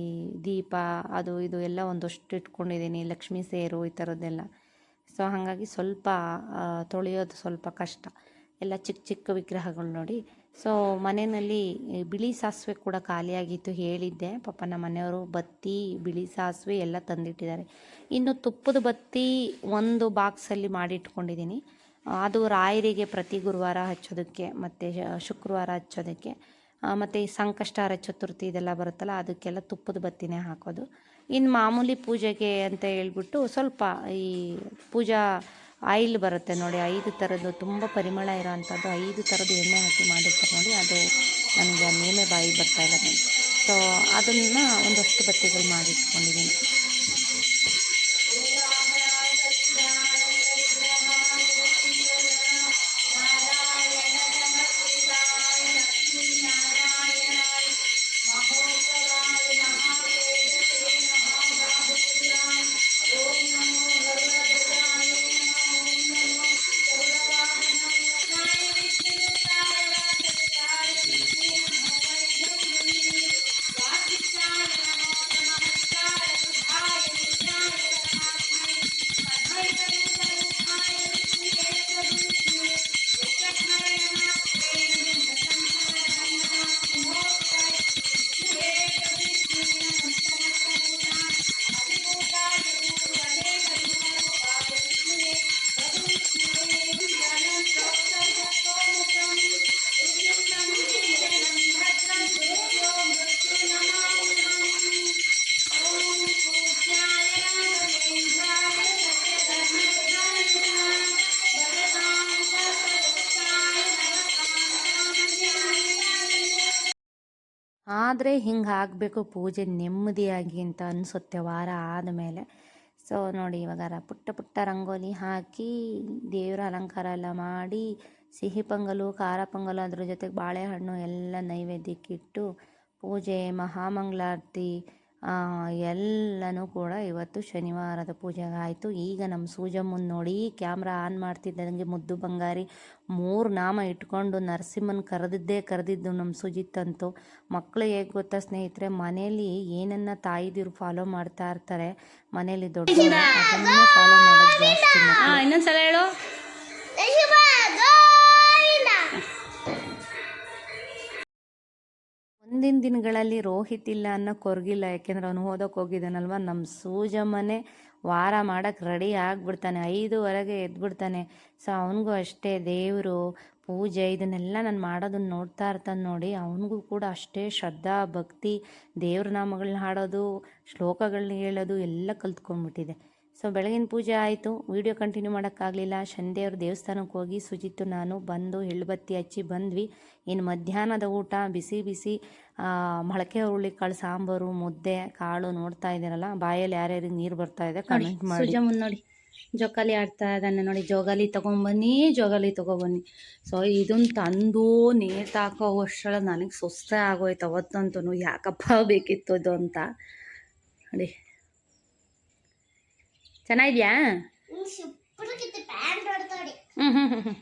ದೀಪ, ಅದು ಇದು ಎಲ್ಲ ಒಂದಷ್ಟು ಇಟ್ಕೊಂಡಿದ್ದೀನಿ, ಲಕ್ಷ್ಮೀ ಸೇರು ಈ ಥರದ್ದೆಲ್ಲ. ಸೊ ಹಾಗಾಗಿ ಸ್ವಲ್ಪ ತೊಳೆಯೋದು ಸ್ವಲ್ಪ ಕಷ್ಟ. ಎಲ್ಲ ಚಿಕ್ಕ ಚಿಕ್ಕ ವಿಗ್ರಹಗಳು ನೋಡಿ. ಸೊ ಮನೆಯಲ್ಲಿ ಬಿಳಿ ಸಾಸಿವೆ ಕೂಡ ಖಾಲಿಯಾಗಿತ್ತು ಹೇಳಿದ್ದೆ. ಪಾಪ ನಮ್ಮ ಮನೆಯವರು ಬತ್ತಿ, ಬಿಳಿ ಸಾಸಿವೆ ಎಲ್ಲ ತಂದಿಟ್ಟಿದ್ದಾರೆ. ಇನ್ನು ತುಪ್ಪದ ಬತ್ತಿ ಒಂದು ಬಾಕ್ಸಲ್ಲಿ ಮಾಡಿಟ್ಕೊಂಡಿದ್ದೀನಿ. ಅದು ರಾಯರಿಗೆ ಪ್ರತಿ ಗುರುವಾರ ಹಚ್ಚೋದಕ್ಕೆ, ಮತ್ತು ಶುಕ್ರವಾರ ಹಚ್ಚೋದಕ್ಕೆ. ಮತ್ತು ಈ ಸಂಕಷ್ಟಾರ ಚತುರ್ಥಿ ಇದೆಲ್ಲ ಬರುತ್ತಲ್ಲ, ಅದಕ್ಕೆಲ್ಲ ತುಪ್ಪದ ಬತ್ತಿನೇ ಹಾಕೋದು. ಇನ್ನು ಮಾಮೂಲಿ ಪೂಜೆಗೆ ಅಂತ ಹೇಳ್ಬಿಟ್ಟು ಸ್ವಲ್ಪ ಈ ಪೂಜಾ ಆಯಿಲ್ ಬರುತ್ತೆ ನೋಡಿ, ಐದು ಥರದ್ದು ತುಂಬ ಪರಿಮಳ ಇರೋವಂಥದ್ದು ಐದು ಥರದ್ದು ಎಣ್ಣೆ ಹಾಕಿ ಮಾಡಿರ್ತಾರೆ ನೋಡಿ, ಅದು ನನಗೆ ಆ ನೇಮೆ ಬಾಯಿ ಬರ್ತಾ ಇಲ್ಲ ನೋಡಿ. ಸೊ ಅದನ್ನು ಒಂದಷ್ಟು ಬತ್ತಿಗಳು ಮಾಡಿಟ್ಕೊಂಡಿದ್ದೀನಿ. ಆದರೆ ಹಿಂಗೆ ಆಗಬೇಕು ಪೂಜೆ ನೆಮ್ಮದಿಯಾಗಿ ಅಂತ ಅನಿಸುತ್ತೆ ವಾರ ಆದಮೇಲೆ. ಸೊ ನೋಡಿ ಇವಾಗ ಪುಟ್ಟ ಪುಟ್ಟ ರಂಗೋಲಿ ಹಾಕಿ ದೇವರ ಅಲಂಕಾರ ಎಲ್ಲ ಮಾಡಿ, ಸಿಹಿ ಪೊಂಗಲು, ಖಾರ ಪೊಂಗಲು ಅದ್ರ ಜೊತೆಗೆ ಬಾಳೆಹಣ್ಣು ಎಲ್ಲ ನೈವೇದ್ಯಕ್ಕಿಟ್ಟು ಪೂಜೆ, ಮಹಾಮಂಗಳಾರತಿ ಎಲ್ಲನೂ ಕೂಡ ಇವತ್ತು ಶನಿವಾರದ ಪೂಜೆಗೆ ಆಯಿತು. ಈಗ ನಮ್ಮ ಸೂಜಮ್ಮನ ನೋಡಿ ಕ್ಯಾಮ್ರಾ ಆನ್ ಮಾಡ್ತಿದ್ದಂಗೆ ಮುದ್ದು ಬಂಗಾರಿ. ಮೂರು ನಾಮ ಇಟ್ಕೊಂಡು ನರಸಿಂಹನ ಕರೆದಿದ್ದೇ ಕರೆದಿದ್ದು ನಮ್ಮ ಸುಜಿತ್ ಅಂತೂ. ಮಕ್ಕಳು ಹೇಗೆ ಗೊತ್ತಾ ಸ್ನೇಹಿತರೆ, ಮನೇಲಿ ಏನನ್ನ ತಾಯಿದಿರು ಫಾಲೋ ಮಾಡ್ತಾ ಇರ್ತಾರೆ, ಮನೇಲಿ ದೊಡ್ಡ ಫಾಲೋ ಮಾಡೋದು. ಮುಂದಿನ ದಿನಗಳಲ್ಲಿ ರೋಹಿತ್ ಇಲ್ಲ ಅನ್ನೋ ಕೊರಗಿಲ್ಲ, ಯಾಕೆಂದ್ರೆ ಅವನು ಓದೋಕೆ ಹೋಗಿದ್ದಾನಲ್ವ? ನಮ್ಮ ಸೂಜಮ್ಮನೆ ವಾರ ಮಾಡಕ್ಕೆ ರೆಡಿ ಆಗಿಬಿಡ್ತಾನೆ, ಐದುವರೆಗೆ ಎದ್ಬಿಡ್ತಾನೆ. ಸೊ ಅವನಿಗೂ ಅಷ್ಟೇ ದೇವರು, ಪೂಜೆ, ಇದನ್ನೆಲ್ಲ ನಾನು ಮಾಡೋದನ್ನ ನೋಡ್ತಾ ಇರ್ತಾನೆ ನೋಡಿ, ಅವನಿಗೂ ಕೂಡ ಅಷ್ಟೇ ಶ್ರದ್ಧಾ, ಭಕ್ತಿ, ದೇವ್ರ ನಾಮಗಳನ್ನ ಹಾಡೋದು ಶ್ಲೋಕಗಳನ್ನ ಹೇಳೋದು, ಎಲ್ಲ ಕಲ್ತ್ಕೊಂಡ್ಬಿಟ್ಟಿದೆ. ಸೊ ಬೆಳಗಿನ ಪೂಜೆ ಆಯಿತು. ವಿಡಿಯೋ ಕಂಟಿನ್ಯೂ ಮಾಡೋಕ್ಕಾಗಲಿಲ್ಲ. ಶನಿದೇವ್ರ ದೇವಸ್ಥಾನಕ್ಕೆ ಹೋಗಿ ಸುಜಿತ್ತು ನಾನು ಬಂದು ಎಳ್ಳುಬತ್ತಿ ಹಚ್ಚಿ ಬಂದ್ವಿ. ಇನ್ನು ಮಧ್ಯಾಹ್ನದ ಊಟ, ಬಿಸಿ ಬಿಸಿ. ಮೊಳಕೆ ಹುರುಳಿ ಕಾಳು ಸಾಂಬಾರು ಮುದ್ದೆ ಕಾಳು ನೋಡ್ತಾ ಇದ್ದೀರಲ್ಲ ಬಾಯಲ್ಲಿ ಯಾರ್ಯಾರಿಗೆ ನೀರು ಬರ್ತಾ ಇದೆ ಕಮೆಂಟ್ ಮಾಡಿ. ನೋಡಿ ಜೋಕಾಲಿ ಆಡ್ತಾ ಇದ್ದಾನೆ ನೋಡಿ ಜೋಗಾಲಿ ತಗೊಂಬನ್ನಿ ಜೋಗಾಲಿ ತಗೊಂಬನ್ನಿ ಸೊ ಇದನ್ನ ತಂದು ನೇತಾಕೋ ಅಷ್ಟರೊಳಗೆ ನನಗೆ ಸುಸ್ತೇ ಆಗೋಯ್ತು ಅವತ್ತಂತೂ ಯಾಕಪ್ಪ ಬೇಕಿತ್ತು ಇದು ಅಂತ. ನೋಡಿ. ಚೆನ್ನಾಗಿದ್ಯಾ? ಹ್ಞೂ ಹ್ಞೂ ಹ್ಞೂ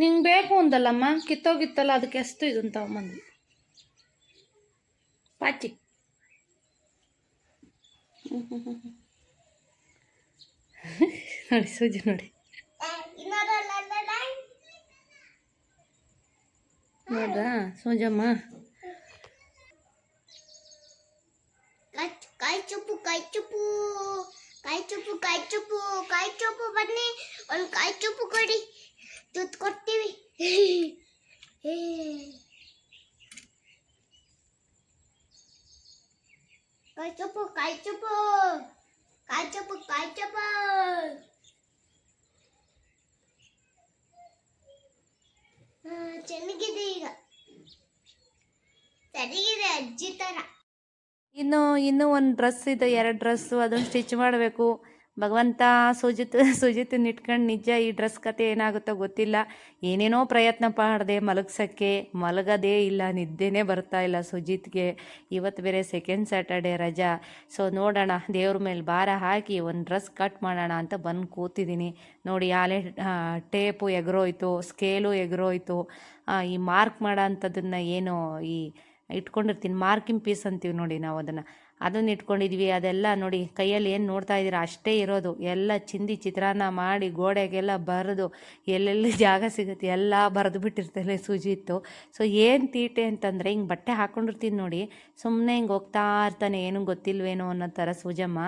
ನಿಂಗೆ ಬೇಕು ಅಂದಲ್ಲಮ್ಮ, ಕಿತ್ತೋಗಿತ್ತಲ್ಲ, ಅದಕ್ಕೆ ಎಷ್ಟು ಇದನ್ನ ತಗೊಂಬಂದು. ಪಾಚಿ ನೋಡಿ, ಸೂಜಿ ನೋಡಿ. ನೋಡ್ರಾ ಸೂಜಮ್ಮ? ಕಾಯಿ ಚುಪ್ಪು ಕಾಯಿ ಚುಪ್ಪು ಕಾಯಿ ಚುಪ್ಪು ಕಾಯಿ ಚುಪ್ಪು ಕಾಯಿ ಚುಪ್ಪು ಬನ್ನಿ, ಒಂದು ಕಾಯಿ ಚುಪ್ಪು ಕೊಡಿ. ದುಡ್ಡು ಕೊಡ್ತೀವಿ. ಕಾಯಿ ಚಪ್ಪು ಕಾಯಿ ಚಪ್ಪು. ಕಾಯಿ ಚಪ್ಪು ಕಾಯಿ ಚಪ್ಪು. ಚೆನ್ನಾಗಿದೆ ಈಗ. ಸರಿಗಿದೆ ಅಜ್ಜಿ ತರ. ಇನ್ನು, ಇನ್ನೂ ಒಂದು ಡ್ರೆಸ್ ಇದೆ, ಎರಡು ಡ್ರೆಸ್ಸು ಅದನ್ನು ಸ್ಟಿಚ್ ಮಾಡಬೇಕು. ಭಗವಂತ ಸುಜಿತ್ ಸುಜಿತನ್ನ ಇಟ್ಕೊಂಡು ನಿಜ ಈ ಡ್ರೆಸ್ ಕತೆ ಏನಾಗುತ್ತೋ ಗೊತ್ತಿಲ್ಲ. ಏನೇನೋ ಪ್ರಯತ್ನ ಮಾಡಿದೆ ಮಲಗ್ಸೋಕ್ಕೆ. ಮಲಗದೇ ಇಲ್ಲ, ನಿದ್ದೆನೇ ಬರ್ತಾ ಇಲ್ಲ ಸುಜಿತ್ಗೆ. ಇವತ್ತು ಬೇರೆ ಸೆಕೆಂಡ್ ಸ್ಯಾಟರ್ಡೆ ರಜಾ. ಸೊ ನೋಡೋಣ, ದೇವ್ರ ಮೇಲೆ ಭಾರ ಹಾಕಿ ಒಂದು ಡ್ರೆಸ್ ಕಟ್ ಮಾಡೋಣ ಅಂತ ಬಂದು ಕೂತಿದ್ದೀನಿ ನೋಡಿ ಆಲೆ ಟೇಪು ಎಗರೋಯ್ತು ಸ್ಕೇಲು ಎಗರೋಯ್ತು. ಈ ಮಾರ್ಕ್ ಮಾಡೋ ಅಂಥದ್ದನ್ನು ಏನು ಈ ಇಟ್ಕೊಂಡಿರ್ತೀನಿ. ಮಾರ್ಕಿಂಗ್ ಪೀಸ್ ಅಂತೀವಿ ನೋಡಿ ನಾವು ಅದನ್ನು ಅದನ್ನ ಇಟ್ಕೊಂಡಿದ್ವಿ. ಅದೆಲ್ಲ ನೋಡಿ ಕೈಯಲ್ಲಿ ಏನು ನೋಡ್ತಾ ಇದ್ದೀರಾ? ಅಷ್ಟೇ ಇರೋದು. ಎಲ್ಲ ಚಿಂದಿ ಚಿತ್ರಾನ್ನ ಮಾಡಿ ಗೋಡೆಗೆಲ್ಲ ಬರೆದು ಎಲ್ಲೆಲ್ಲಿ ಜಾಗ ಸಿಗುತ್ತೆ ಎಲ್ಲ ಬರೆದು ಬಿಟ್ಟಿರ್ತಾರೆ ಇತ್ತು ಸೊ ಏನು ತೀಟೆ ಅಂತಂದರೆ ಹಿಂಗೆ ಬಟ್ಟೆ ಹಾಕ್ಕೊಂಡಿರ್ತೀನಿ ನೋಡಿ. ಸುಮ್ಮನೆ ಹಿಂಗೆ ಹೋಗ್ತಾ ಇರ್ತಾನೆ. ಏನೂ ಗೊತ್ತಿಲ್ವೇನೋ ಅನ್ನೋ ಥರ ಸೂಜಮ್ಮ.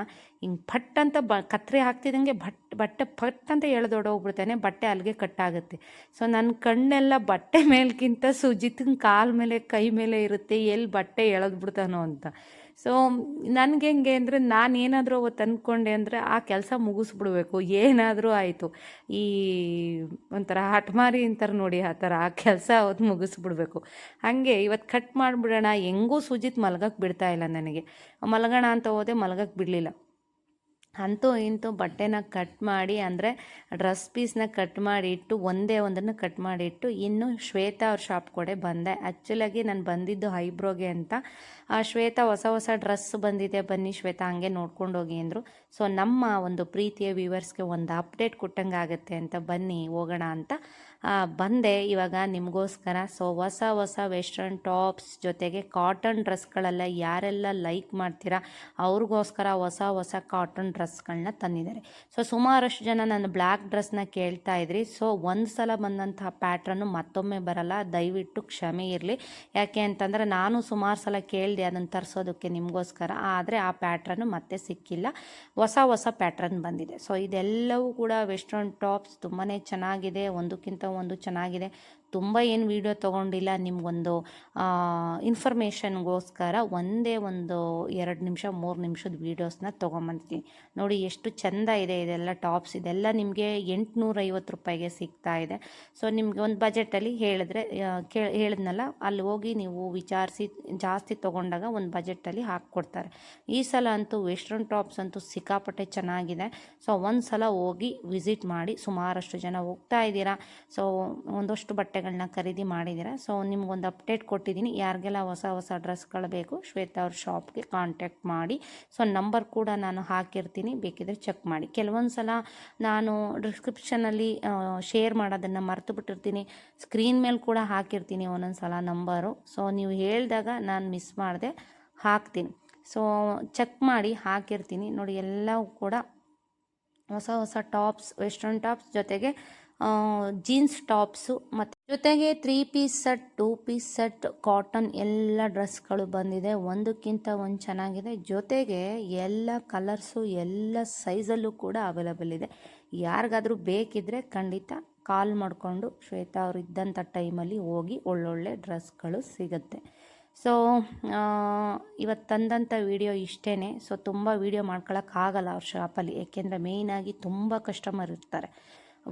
ಹಿಂಗೆ ಫಟ್ ಅಂತ ಬ, ಕತ್ರಿ ಹಾಕ್ತಿದ್ದಂಗೆ ಭಟ್ ಬಟ್ಟೆ ಫಟ್ ಅಂತ ಎಳೆದೊಡೋಗ್ಬಿಡ್ತಾನೆ ಬಟ್ಟೆ ಅಲ್ಲಿಗೆ ಕಟ್ಟಾಗುತ್ತೆ. ಸೊ ನನ್ನ ಕಣ್ಣೆಲ್ಲ ಬಟ್ಟೆ ಮೇಲ್ಕಿಂತ ಸುಜಿತ್ನ ಕಾಲ ಮೇಲೆ, ಕೈ ಮೇಲೆ ಇರುತ್ತೆ. ಎಲ್ಲಿ ಬಟ್ಟೆ ಎಳೆದ್ಬಿಡ್ತಾನೋ ಅಂತ. ಸೊ ನನಗೆ ಹೆಂಗೆ ಅಂದರೆ ನಾನು ಏನಾದರೂ ಅವತ್ತು ಅಂದ್ಕೊಂಡೆ ಅಂದರೆ ಆ ಕೆಲಸ ಮುಗಿಸ್ಬಿಡ್ಬೇಕು. ಏನಾದರೂ ಆಯಿತು. ಈ ಒಂಥರ ಹಠಮಾರಿ ಅಂತಾರೆ ನೋಡಿ ಆ ಥರ ಆ ಕೆಲಸ ಅವತ್ತು ಮುಗಿಸ್ಬಿಡ್ಬೇಕು. ಹಾಗೆ ಇವತ್ತು ಕಟ್ ಮಾಡಿಬಿಡೋಣ. ಹೆಂಗೂ ಸುಜಿತ್ ಮಲಗಕ್ಕೆ ಬಿಡ್ತಾ ಇಲ್ಲ ನನಗೆ. ಮಲಗೋಣ ಅಂತ ಹೋದೆ ಮಲಗಕ್ಕೆ ಬಿಡಲಿಲ್ಲ. ಅಂತೂ ಇಂತೂ ಬಟ್ಟೆನ ಕಟ್ ಮಾಡಿ, ಅಂದರೆ ಡ್ರೆಸ್ ಪೀಸ್ನ ಕಟ್ ಮಾಡಿ ಇಟ್ಟು, ಒಂದೇ ಒಂದನ್ನು ಕಟ್ ಮಾಡಿ ಇಟ್ಟು, ಇನ್ನು ಶ್ವೇತಾ ಅವ್ರ ಶಾಪ್ ಕೂಡ ಬಂದೆ. ಆ್ಯಕ್ಚುಲಾಗಿ ನಾನು ಬಂದಿದ್ದು ಹೈಬ್ರೋಗೆ ಅಂತ. ಆ ಶ್ವೇತಾ ಹೊಸ ಹೊಸ ಡ್ರೆಸ್ ಬಂದಿದೆ ಬನ್ನಿ ಶ್ವೇತಾ, ಹಂಗೆ ನೋಡ್ಕೊಂಡು ಹೋಗಿ ಅಂದರು. ಸೊ ನಮ್ಮ ಒಂದು ಪ್ರೀತಿಯ ವ್ಯೂವರ್ಸ್ಗೆ ಒಂದು ಅಪ್ಡೇಟ್ ಕೊಟ್ಟಂಗೆ ಆಗುತ್ತೆ ಅಂತ ಬನ್ನಿ ಹೋಗೋಣ ಅಂತ. ಬಂದೆ. ಇವಾಗ ನಿಮಗೋಸ್ಕರ ಸೊ ಹೊಸ ಹೊಸ ವೆಸ್ಟರ್ನ್ ಟಾಪ್ಸ್ ಜೊತೆಗೆ ಕಾಟನ್ ಡ್ರೆಸ್ಗಳೆಲ್ಲ ಯಾರೆಲ್ಲ ಲೈಕ್ ಮಾಡ್ತೀರಾ, ಅವ್ರಿಗೋಸ್ಕರ ಹೊಸ ಹೊಸ ಕಾಟನ್ ಡ್ರೆಸ್ಗಳನ್ನ ತಂದಿದ್ದಾರೆ. ಸೊ ಸುಮಾರಷ್ಟು ಜನ ನಾನು ಬ್ಲ್ಯಾಕ್ ಡ್ರೆಸ್ನ ಕೇಳ್ತಾ ಇದ್ರಿ. ಸೊ ಒಂದು ಸಲ ಬಂದಂತಹ ಪ್ಯಾಟ್ರನ್ನು ಮತ್ತೊಮ್ಮೆ ಬರಲ್ಲ. ದಯವಿಟ್ಟು ಕ್ಷಮೆ ಇರಲಿ. ಯಾಕೆ ಅಂತಂದರೆ ನಾನು ಸುಮಾರು ಸಲ ಕೇಳಿದೆ ಅದನ್ನು ತರಿಸೋದಕ್ಕೆ ನಿಮಗೋಸ್ಕರ. ಆದರೆ ಆ ಪ್ಯಾಟ್ರನ್ನು ಮತ್ತೆ ಸಿಕ್ಕಿಲ್ಲ. ಹೊಸ ಹೊಸ ಪ್ಯಾಟ್ರನ್ ಬಂದಿದೆ. ಸೊ ಇದೆಲ್ಲವೂ ಕೂಡ ವೆಸ್ಟರ್ನ್ ಟಾಪ್ಸ್ ತುಂಬಾ ಚೆನ್ನಾಗಿದೆ. ಒಂದಕ್ಕಿಂತ ಒಂದು ಚೆನ್ನಾಗಿದೆ. ತುಂಬ ಏನು ವೀಡಿಯೋ ತೊಗೊಂಡಿಲ್ಲ, ನಿಮಗೊಂದು ಇನ್ಫಾರ್ಮೇಷನ್ಗೋಸ್ಕರ ಒಂದೇ ಒಂದು ಎರಡು ನಿಮಿಷ, ಮೂರು ನಿಮಿಷದ ವೀಡಿಯೋಸ್ನ ತೊಗೊಂಬಂದಿದ್ದೀನಿ ನೋಡಿ ಎಷ್ಟು ಚೆಂದ ಇದೆ ಇದೆಲ್ಲ ಟಾಪ್ಸ್. ಇದೆಲ್ಲ ನಿಮಗೆ ಎಂಟುನೂರೈವತ್ತು ರೂಪಾಯಿಗೆ ಸಿಗ್ತಾ ಇದೆ. ಸೊ, ನಿಮಗೆ ಒಂದು ಬಜೆಟಲ್ಲಿ ಹೇಳಿದ್ರೆ ಕೇ ಹೇಳಿದ್ನಲ್ಲ, ಅಲ್ಲಿ ಹೋಗಿ ನೀವು ವಿಚಾರಿಸಿ, ಜಾಸ್ತಿ ತೊಗೊಂಡಾಗ ಒಂದು ಬಜೆಟಲ್ಲಿ ಹಾಕ್ಕೊಡ್ತಾರೆ. ಈ ಸಲ ಅಂತೂ ವೆಸ್ಟ್ರನ್ ಟಾಪ್ಸ್ ಅಂತೂ ಸಿಕ್ಕಾಪಟ್ಟೆ ಚೆನ್ನಾಗಿದೆ. ಸೊ ಒಂದು ಸಲ ಹೋಗಿ ವಿಸಿಟ್ ಮಾಡಿ ಸುಮಾರಷ್ಟು ಜನ ಹೋಗ್ತಾ ಇದ್ದೀರಾ. ಸೊ, ಒಂದಷ್ಟು ಬಟ್ಟೆ ಬಟ್ಟೆಗಳನ್ನ ಖರೀದಿ ಮಾಡಿದ್ದೀರಾ? ಸೊ ನಿಮ್ಗೊಂದು ಅಪ್ಡೇಟ್ ಕೊಟ್ಟಿದ್ದೀನಿ. ಯಾರಿಗೆಲ್ಲ ಹೊಸ ಹೊಸ ಡ್ರೆಸ್ಗಳು ಬೇಕು, ಶ್ವೇತಾ ಅವ್ರ ಶಾಪ್ಗೆ ಕಾಂಟ್ಯಾಕ್ಟ್ ಮಾಡಿ. ಸೊ ನಂಬರ್ ಕೂಡ ನಾನು ಹಾಕಿರ್ತೀನಿ. ಬೇಕಿದ್ರೆ ಚೆಕ್ ಮಾಡಿ. ಕೆಲವೊಂದು ಸಲ ನಾನು ಡಿಸ್ಕ್ರಿಪ್ಷನಲ್ಲಿ ಶೇರ್ ಮಾಡೋದನ್ನು ಮರೆತು ಬಿಟ್ಟಿರ್ತೀನಿ. ಸ್ಕ್ರೀನ್ ಮೇಲೆ ಕೂಡ ಹಾಕಿರ್ತೀನಿ ಒಂದೊಂದು ಸಲ ನಂಬರು ಸೊ ನೀವು ಹೇಳಿದಾಗ ನಾನು ಮಿಸ್ ಮಾಡಿದೆ. ಹಾಕ್ತೀನಿ. ಸೊ ಚೆಕ್ ಮಾಡಿ ಹಾಕಿರ್ತೀನಿ. ನೋಡಿ, ಎಲ್ಲವೂ ಕೂಡ ಹೊಸ ಹೊಸ ಟಾಪ್ಸ್ ವೆಸ್ಟರ್ನ್ ಟಾಪ್ಸ್ ಜೊತೆಗೆ ಜೀನ್ಸ್ ಟಾಪ್ಸು ಮತ್ತು ಜೊತೆಗೆ three piece set two piece set cotton ಎಲ್ಲ ಡ್ರೆಸ್ಗಳು ಬಂದಿದೆ. ಒಂದಕ್ಕಿಂತ ಒಂದು ಚೆನ್ನಾಗಿದೆ. ಜೊತೆಗೆ ಎಲ್ಲ ಕಲರ್ಸು ಎಲ್ಲ ಸೈಜಲ್ಲೂ ಕೂಡ ಅವೈಲಬಲ್ ಇದೆ. ಯಾರಿಗಾದರೂ ಬೇಕಿದ್ದರೆ ಖಂಡಿತ ಕಾಲ್ ಮಾಡಿಕೊಂಡು ಶ್ವೇತಾ ಅವರು ಇದ್ದಂಥ ಟೈಮಲ್ಲಿ ಹೋಗಿ ಒಳ್ಳೊಳ್ಳೆ ಡ್ರೆಸ್ಗಳು ಸಿಗುತ್ತೆ. ಸೊ ಇವತ್ತು ತಂದಂಥ ವಿಡಿಯೋ ಇಷ್ಟೇ ಸೊ ತುಂಬ ವೀಡಿಯೋ ಮಾಡ್ಕೊಳಕ್ಕಾಗಲ್ಲ ಅವ್ರ ಶಾಪಲ್ಲಿ ಏಕೆಂದರೆ ಮೇಯ್ನಾಗಿ ತುಂಬ ಕಸ್ಟಮರ್ ಇರ್ತಾರೆ.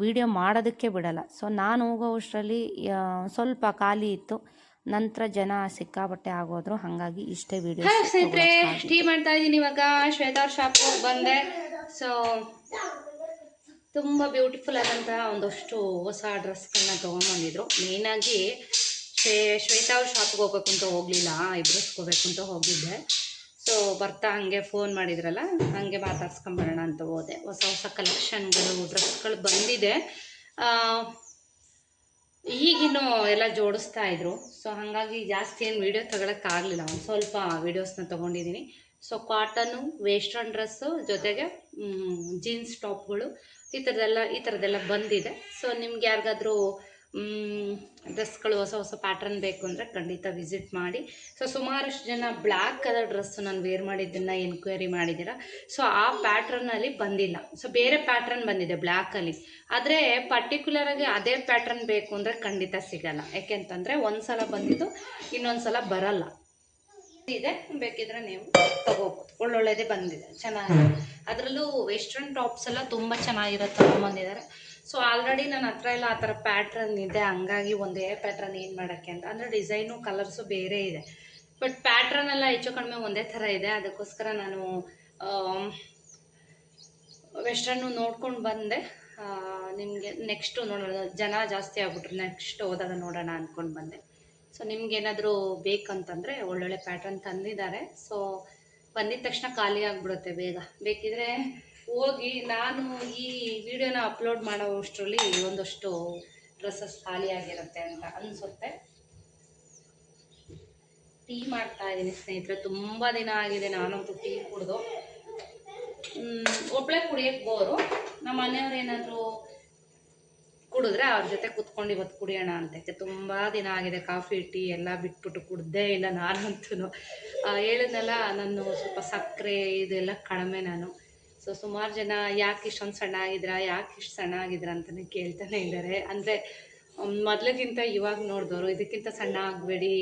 ವಿಡಿಯೋ ಮಾಡೋದಕ್ಕೆ ಬಿಡಲ್ಲ. ಸೊ ನಾನು ಹೋಗೋ ಅಷ್ಟರಲ್ಲಿ ಸ್ವಲ್ಪ ಖಾಲಿ ಇತ್ತು. ನಂತರ ಜನ ಸಿಕ್ಕಾಬಟ್ಟೆ ಆಗೋದ್ರು. ಹಾಗಾಗಿ ಇಷ್ಟೇ ವಿಡಿಯೋ ಸ್ನೇಹಿತರೆ ಟೀ ಮಾಡ್ತಾ ಇದ್ದೀನಿ ಇವಾಗ. ಶ್ವೇತಾರ್ ಶಾಪ್ ಬಂದೆ. ಸೊ ತುಂಬ ಬ್ಯೂಟಿಫುಲ್ ಆದಂತಹ ಒಂದಷ್ಟು ಹೊಸ ಡ್ರೆಸ್ಗಳನ್ನ ತೊಗೊಂಬಂದಿದ್ರು ಮೇಯ್ನಾಗಿ ಶ್ವೇ ಶ್ವೇತಾ ಅವ್ರ ಶಾಪ್ಗೆ ಹೋಗ್ಬೇಕು ಅಂತ ಹೋಗಲಿಲ್ಲ. ಹೋಗ್ಬೇಕು ಅಂತ ಹೋಗಿದ್ದೆ. ಸೊ ಬರ್ತಾ ಹಾಗೆ ಫೋನ್ ಮಾಡಿದ್ರಲ್ಲ, ಹಾಗೆ ಮಾತಾಡ್ಸ್ಕೊಂಬರೋಣ ಅಂತ ಹೋದೆ. ಹೊಸ ಹೊಸ ಕಲೆಕ್ಷನ್ಗಳು ಡ್ರೆಸ್ಗಳು ಬಂದಿದೆ. ಈಗಿನ್ನು ಎಲ್ಲ ಜೋಡಿಸ್ತಾ ಇದ್ರು. ಸೊ ಹಾಗಾಗಿ ಜಾಸ್ತಿ ಏನು ವೀಡಿಯೋ ತಗೊಳಕ್ಕಾಗಲಿಲ್ಲ ಒಂದು ಸ್ವಲ್ಪ ವಿಡಿಯೋಸ್ನ ತೊಗೊಂಡಿದ್ದೀನಿ ಸೊ ಕಾಟನ್ನು ವೇಸ್ಟರ್ನ್ ಡ್ರೆಸ್ಸು ಜೊತೆಗೆ ಜೀನ್ಸ್ ಟಾಪ್ಗಳು ಈ ಥರದ್ದೆಲ್ಲ ಈ ಥರದ್ದೆಲ್ಲ ಬಂದಿದೆ. ಸೊ ನಿಮ್ಗೆ ಯಾರಿಗಾದ್ರೂ ಡ್ರೆಸ್ಗಳು ಹೊಸ ಹೊಸ ಪ್ಯಾಟ್ರನ್ ಬೇಕು ಅಂದರೆ ಖಂಡಿತ ವಿಸಿಟ್ ಮಾಡಿ. ಸೊ ಸುಮಾರಷ್ಟು ಜನ ಬ್ಲ್ಯಾಕ್ ಕಲರ್ ಡ್ರೆಸ್ಸು ನಾನು ವೇರ್ ಮಾಡಿದ್ದನ್ನು ಎನ್ಕ್ವೈರಿ ಮಾಡಿದ್ದೀರಾ? ಸೊ ಆ ಪ್ಯಾಟ್ರನ್ನಲ್ಲಿ ಬಂದಿಲ್ಲ. ಸೊ ಬೇರೆ ಪ್ಯಾಟ್ರನ್ ಬಂದಿದೆ ಬ್ಲ್ಯಾಕಲ್ಲಿ ಆದರೆ ಪರ್ಟಿಕ್ಯುಲರಾಗಿ ಅದೇ ಪ್ಯಾಟ್ರನ್ ಬೇಕು ಅಂದರೆ ಖಂಡಿತ ಸಿಗಲ್ಲ. ಯಾಕೆಂತಂದರೆ ಒಂದು ಸಲ ಬಂದಿದ್ದು ಇನ್ನೊಂದು ಸಲ ಬರಲ್ಲ. ಇದೆ, ಬೇಕಿದ್ರೆ ನೀವು ತಗೋಬೋದು. ಒಳ್ಳೊಳ್ಳೆದೇ ಬಂದಿದೆ. ಚೆನ್ನಾಗಿದೆ. ಅದರಲ್ಲೂ ವೆಸ್ಟರ್ನ್ ಟಾಪ್ಸ್ ಎಲ್ಲ ತುಂಬ ಚೆನ್ನಾಗಿರೋ ತಗೊಂಬಂದಿದ್ದಾರೆ ಸೊ ಆಲ್ರೆಡಿ ನನ್ನ ಹತ್ರ ಎಲ್ಲ ಆ ಥರ ಪ್ಯಾಟ್ರನ್ ಇದೆ. ಹಂಗಾಗಿ ಒಂದೇ ಪ್ಯಾಟ್ರನ್ ಏನು ಮಾಡೋಕ್ಕೆ ಅಂತ. ಅಂದರೆ ಡಿಸೈನು ಕಲರ್ಸು ಬೇರೆ ಇದೆ. ಬಟ್ ಪ್ಯಾಟ್ರನ್ ಎಲ್ಲ ಹೆಚ್ಚು ಕಡಿಮೆ ಒಂದೇ ಥರ ಇದೆ. ಅದಕ್ಕೋಸ್ಕರ ನಾನು ವೆಸ್ಟರ್ನು ನೋಡ್ಕೊಂಡು ಬಂದೆ. ನಿಮಗೆ ನೆಕ್ಸ್ಟು ನೋಡೋಣ. ಜನ ಜಾಸ್ತಿ ಆಗ್ಬಿಟ್ರು. ನೆಕ್ಸ್ಟ್ ಹೋದಾಗ ನೋಡೋಣ ಅಂದ್ಕೊಂಡು ಬಂದೆ. ಸೊ ನಿಮ್ಗೇನಾದರೂ ಬೇಕಂತಂದರೆ ಒಳ್ಳೊಳ್ಳೆ ಪ್ಯಾಟ್ರನ್ ತಂದಿದ್ದಾರೆ. ಸೊ ಬಂದಿದ ತಕ್ಷಣ ಖಾಲಿ ಆಗಿಬಿಡುತ್ತೆ ಬೇಗ. ಬೇಕಿದ್ರೆ ಹೋಗಿ ನಾನು ಈ ವಿಡಿಯೋನ ಅಪ್ಲೋಡ್ ಮಾಡೋ ಅಷ್ಟರಲ್ಲಿ ಒಂದಷ್ಟು ಡ್ರೆಸ್ಸಸ್ ಖಾಲಿಯಾಗಿರುತ್ತೆ ಅಂತ ಅನಿಸುತ್ತೆ. ಟೀ ಮಾಡ್ತಾ ಇದ್ದೀನಿ ಸ್ನೇಹಿತರೆ, ತುಂಬ ದಿನ ಆಗಿದೆ ನಾನಂತೂ ಟೀ ಕುಡಿದು. ಒಬ್ಬಳೇ ಕುಡಿಯೋಕ್ಕೆ ಬೋರು. ನಮ್ಮ ಮನೆಯವ್ರು ಏನಾದರೂ ಕುಡಿದ್ರೆ ಅವ್ರ ಜೊತೆ ಕುತ್ಕೊಂಡು ಇವತ್ತು ಕುಡಿಯೋಣ ಅಂತಕ್ಕೆ ತುಂಬ ದಿನ ಆಗಿದೆ, ಕಾಫಿ, ಟೀ ಎಲ್ಲ ಬಿಟ್ಬಿಟ್ಟು ಕುಡ್ದೇ ಇಲ್ಲ ನಾನಂತೂ ಹೇಳಿದ್ನಲ್ಲ, ನಾನು ಸ್ವಲ್ಪ ಸಕ್ಕರೆ ಇದೆಲ್ಲ ಕಡಿಮೆ ನಾನು. ಸೊ ಸುಮಾರು ಜನ ಯಾಕೆ ಇಷ್ಟೊಂದು ಸಣ್ಣ ಆಗಿದ್ರಾ, ಯಾಕೆ ಇಷ್ಟು ಸಣ್ಣ ಆಗಿದ್ರಾ ಅಂತಲೇ ಕೇಳ್ತಾನೆ ಇದ್ದಾರೆ ಅಂದರೆ ಮೊದಲಿಗಿಂತ ಇವಾಗ ನೋಡಿದವರು ಇದಕ್ಕಿಂತ ಸಣ್ಣ ಆಗಬೇಡಿ.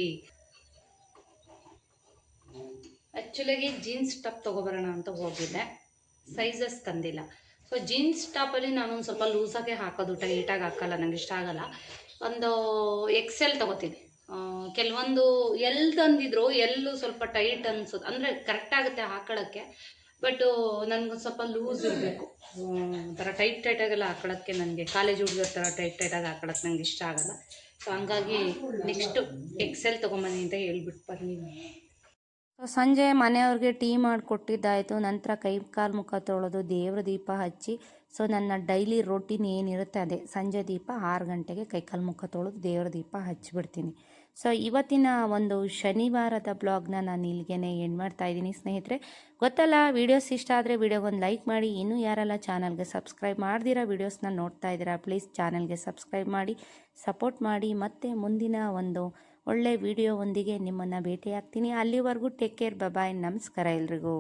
ಆ್ಯಕ್ಚುಲಾಗಿ ಜೀನ್ಸ್ ಟಾಪ್ ತಗೋಬರೋಣ ಅಂತ ಹೋಗಿದ್ದೆ. ಸೈಜಸ್ ತಂದಿಲ್ಲ. ಸೊ ಜೀನ್ಸ್ ಟಾಪಲ್ಲಿ ನಾನು ಸ್ವಲ್ಪ ಲೂಸಾಗೆ ಹಾಕೋದು ಟೈಟಾಗಿ ಹಾಕಲ್ಲ, ನಂಗೆ ಇಷ್ಟ ಆಗಲ್ಲ. ಒಂದು ಎಕ್ಸೆಲ್ ತೊಗೋತೀನಿ. ಕೆಲವೊಂದು ಎಲ್ ತಂದಿದ್ರು ಎಲ್ಲೂ ಸ್ವಲ್ಪ ಟೈಟ್ ಅನ್ಸುತ್ತೆ ಅಂದರೆ ಕರೆಕ್ಟ್ ಆಗುತ್ತೆ ಹಾಕೊಳ್ಳೋಕ್ಕೆ ಬಟ್ ನನಗೊಂದು ಸ್ವಲ್ಪ ಲೂಸ್ ಇರಬೇಕು. ಒಂಥರ ಟೈಟ್ ಟೈಟಾಗೆಲ್ಲ ಹಾಕೊಳ್ಳೋಕ್ಕೆ ನನಗೆ. ಕಾಲೇಜ್ ಹುಡುಗರ ಥರ ಟೈಟ್ ಟೈಟಾಗಿ ಹಾಕೊಳ್ಳೋಕೆ ನಂಗೆ ಇಷ್ಟ ಆಗಲ್ಲ. ಸೊ ಹಂಗಾಗಿ ನೆಕ್ಸ್ಟು ಎಕ್ಸೆಲ್ ತೊಗೊಂಬನ್ನಿ ಅಂತ ಹೇಳ್ಬಿಟ್ಟು ಬನ್ನಿ. ಸೊ ಸಂಜೆ ಮನೆಯವ್ರಿಗೆ ಟೀ ಮಾಡಿಕೊಟ್ಟಿದ್ದಾಯಿತು. ನಂತರ ಕೈ ಕಾಲು ಮುಖ ತೊಳೆದು ದೇವ್ರ ದೀಪ ಹಚ್ಚಿ. ಸೊ ನನ್ನ ಡೈಲಿ ರೊಟೀನ್ ಏನಿರುತ್ತೆ ಅದೇ. ಸಂಜೆ ದೀಪ ಆರು ಗಂಟೆಗೆ ಕೈ ಕಾಲು ಮುಖ ತೊಳೆದು ದೇವ್ರ ದೀಪ ಹಚ್ಚಿಬಿಡ್ತೀನಿ. ಸೊ ಇವತ್ತಿನ ಒಂದು ಶನಿವಾರದ ಬ್ಲಾಗ್ನ ನಾನು ಇಲ್ಲಿಗೆ ಎಂಡ್ ಮಾಡ್ತಾ ಇದ್ದೀನಿ ಸ್ನೇಹಿತರೆ. ಗೊತ್ತಲ್ಲ ವೀಡಿಯೋಸ್ ಇಷ್ಟ ಆದರೆ ವೀಡಿಯೋಗೊಂದು ಲೈಕ್ ಮಾಡಿ. ಇನ್ನೂ ಯಾರೆಲ್ಲ ಚಾನಲ್ಗೆ ಸಬ್ಸ್ಕ್ರೈಬ್ ಮಾಡಿದಿರೋ ವೀಡಿಯೋಸ್ನ ನೋಡ್ತಾ ಇದ್ದೀರಾ ಪ್ಲೀಸ್ ಚಾನಲ್ಗೆ ಸಬ್ಸ್ಕ್ರೈಬ್ ಮಾಡಿ ಸಪೋರ್ಟ್ ಮಾಡಿ. ಮತ್ತೆ ಮುಂದಿನ ಒಂದು ಒಳ್ಳೆ ವಿಡಿಯೋವೊಂದಿಗೆ ನಿಮ್ಮನ್ನು ಭೇಟಿಯಾಗ್ತೀನಿ. ಅಲ್ಲಿವರೆಗೂ ಟೇಕ್ ಕೇರ್ ಬಬಾಯ್ ನಮಸ್ಕಾರ ಎಲ್ರಿಗೂ.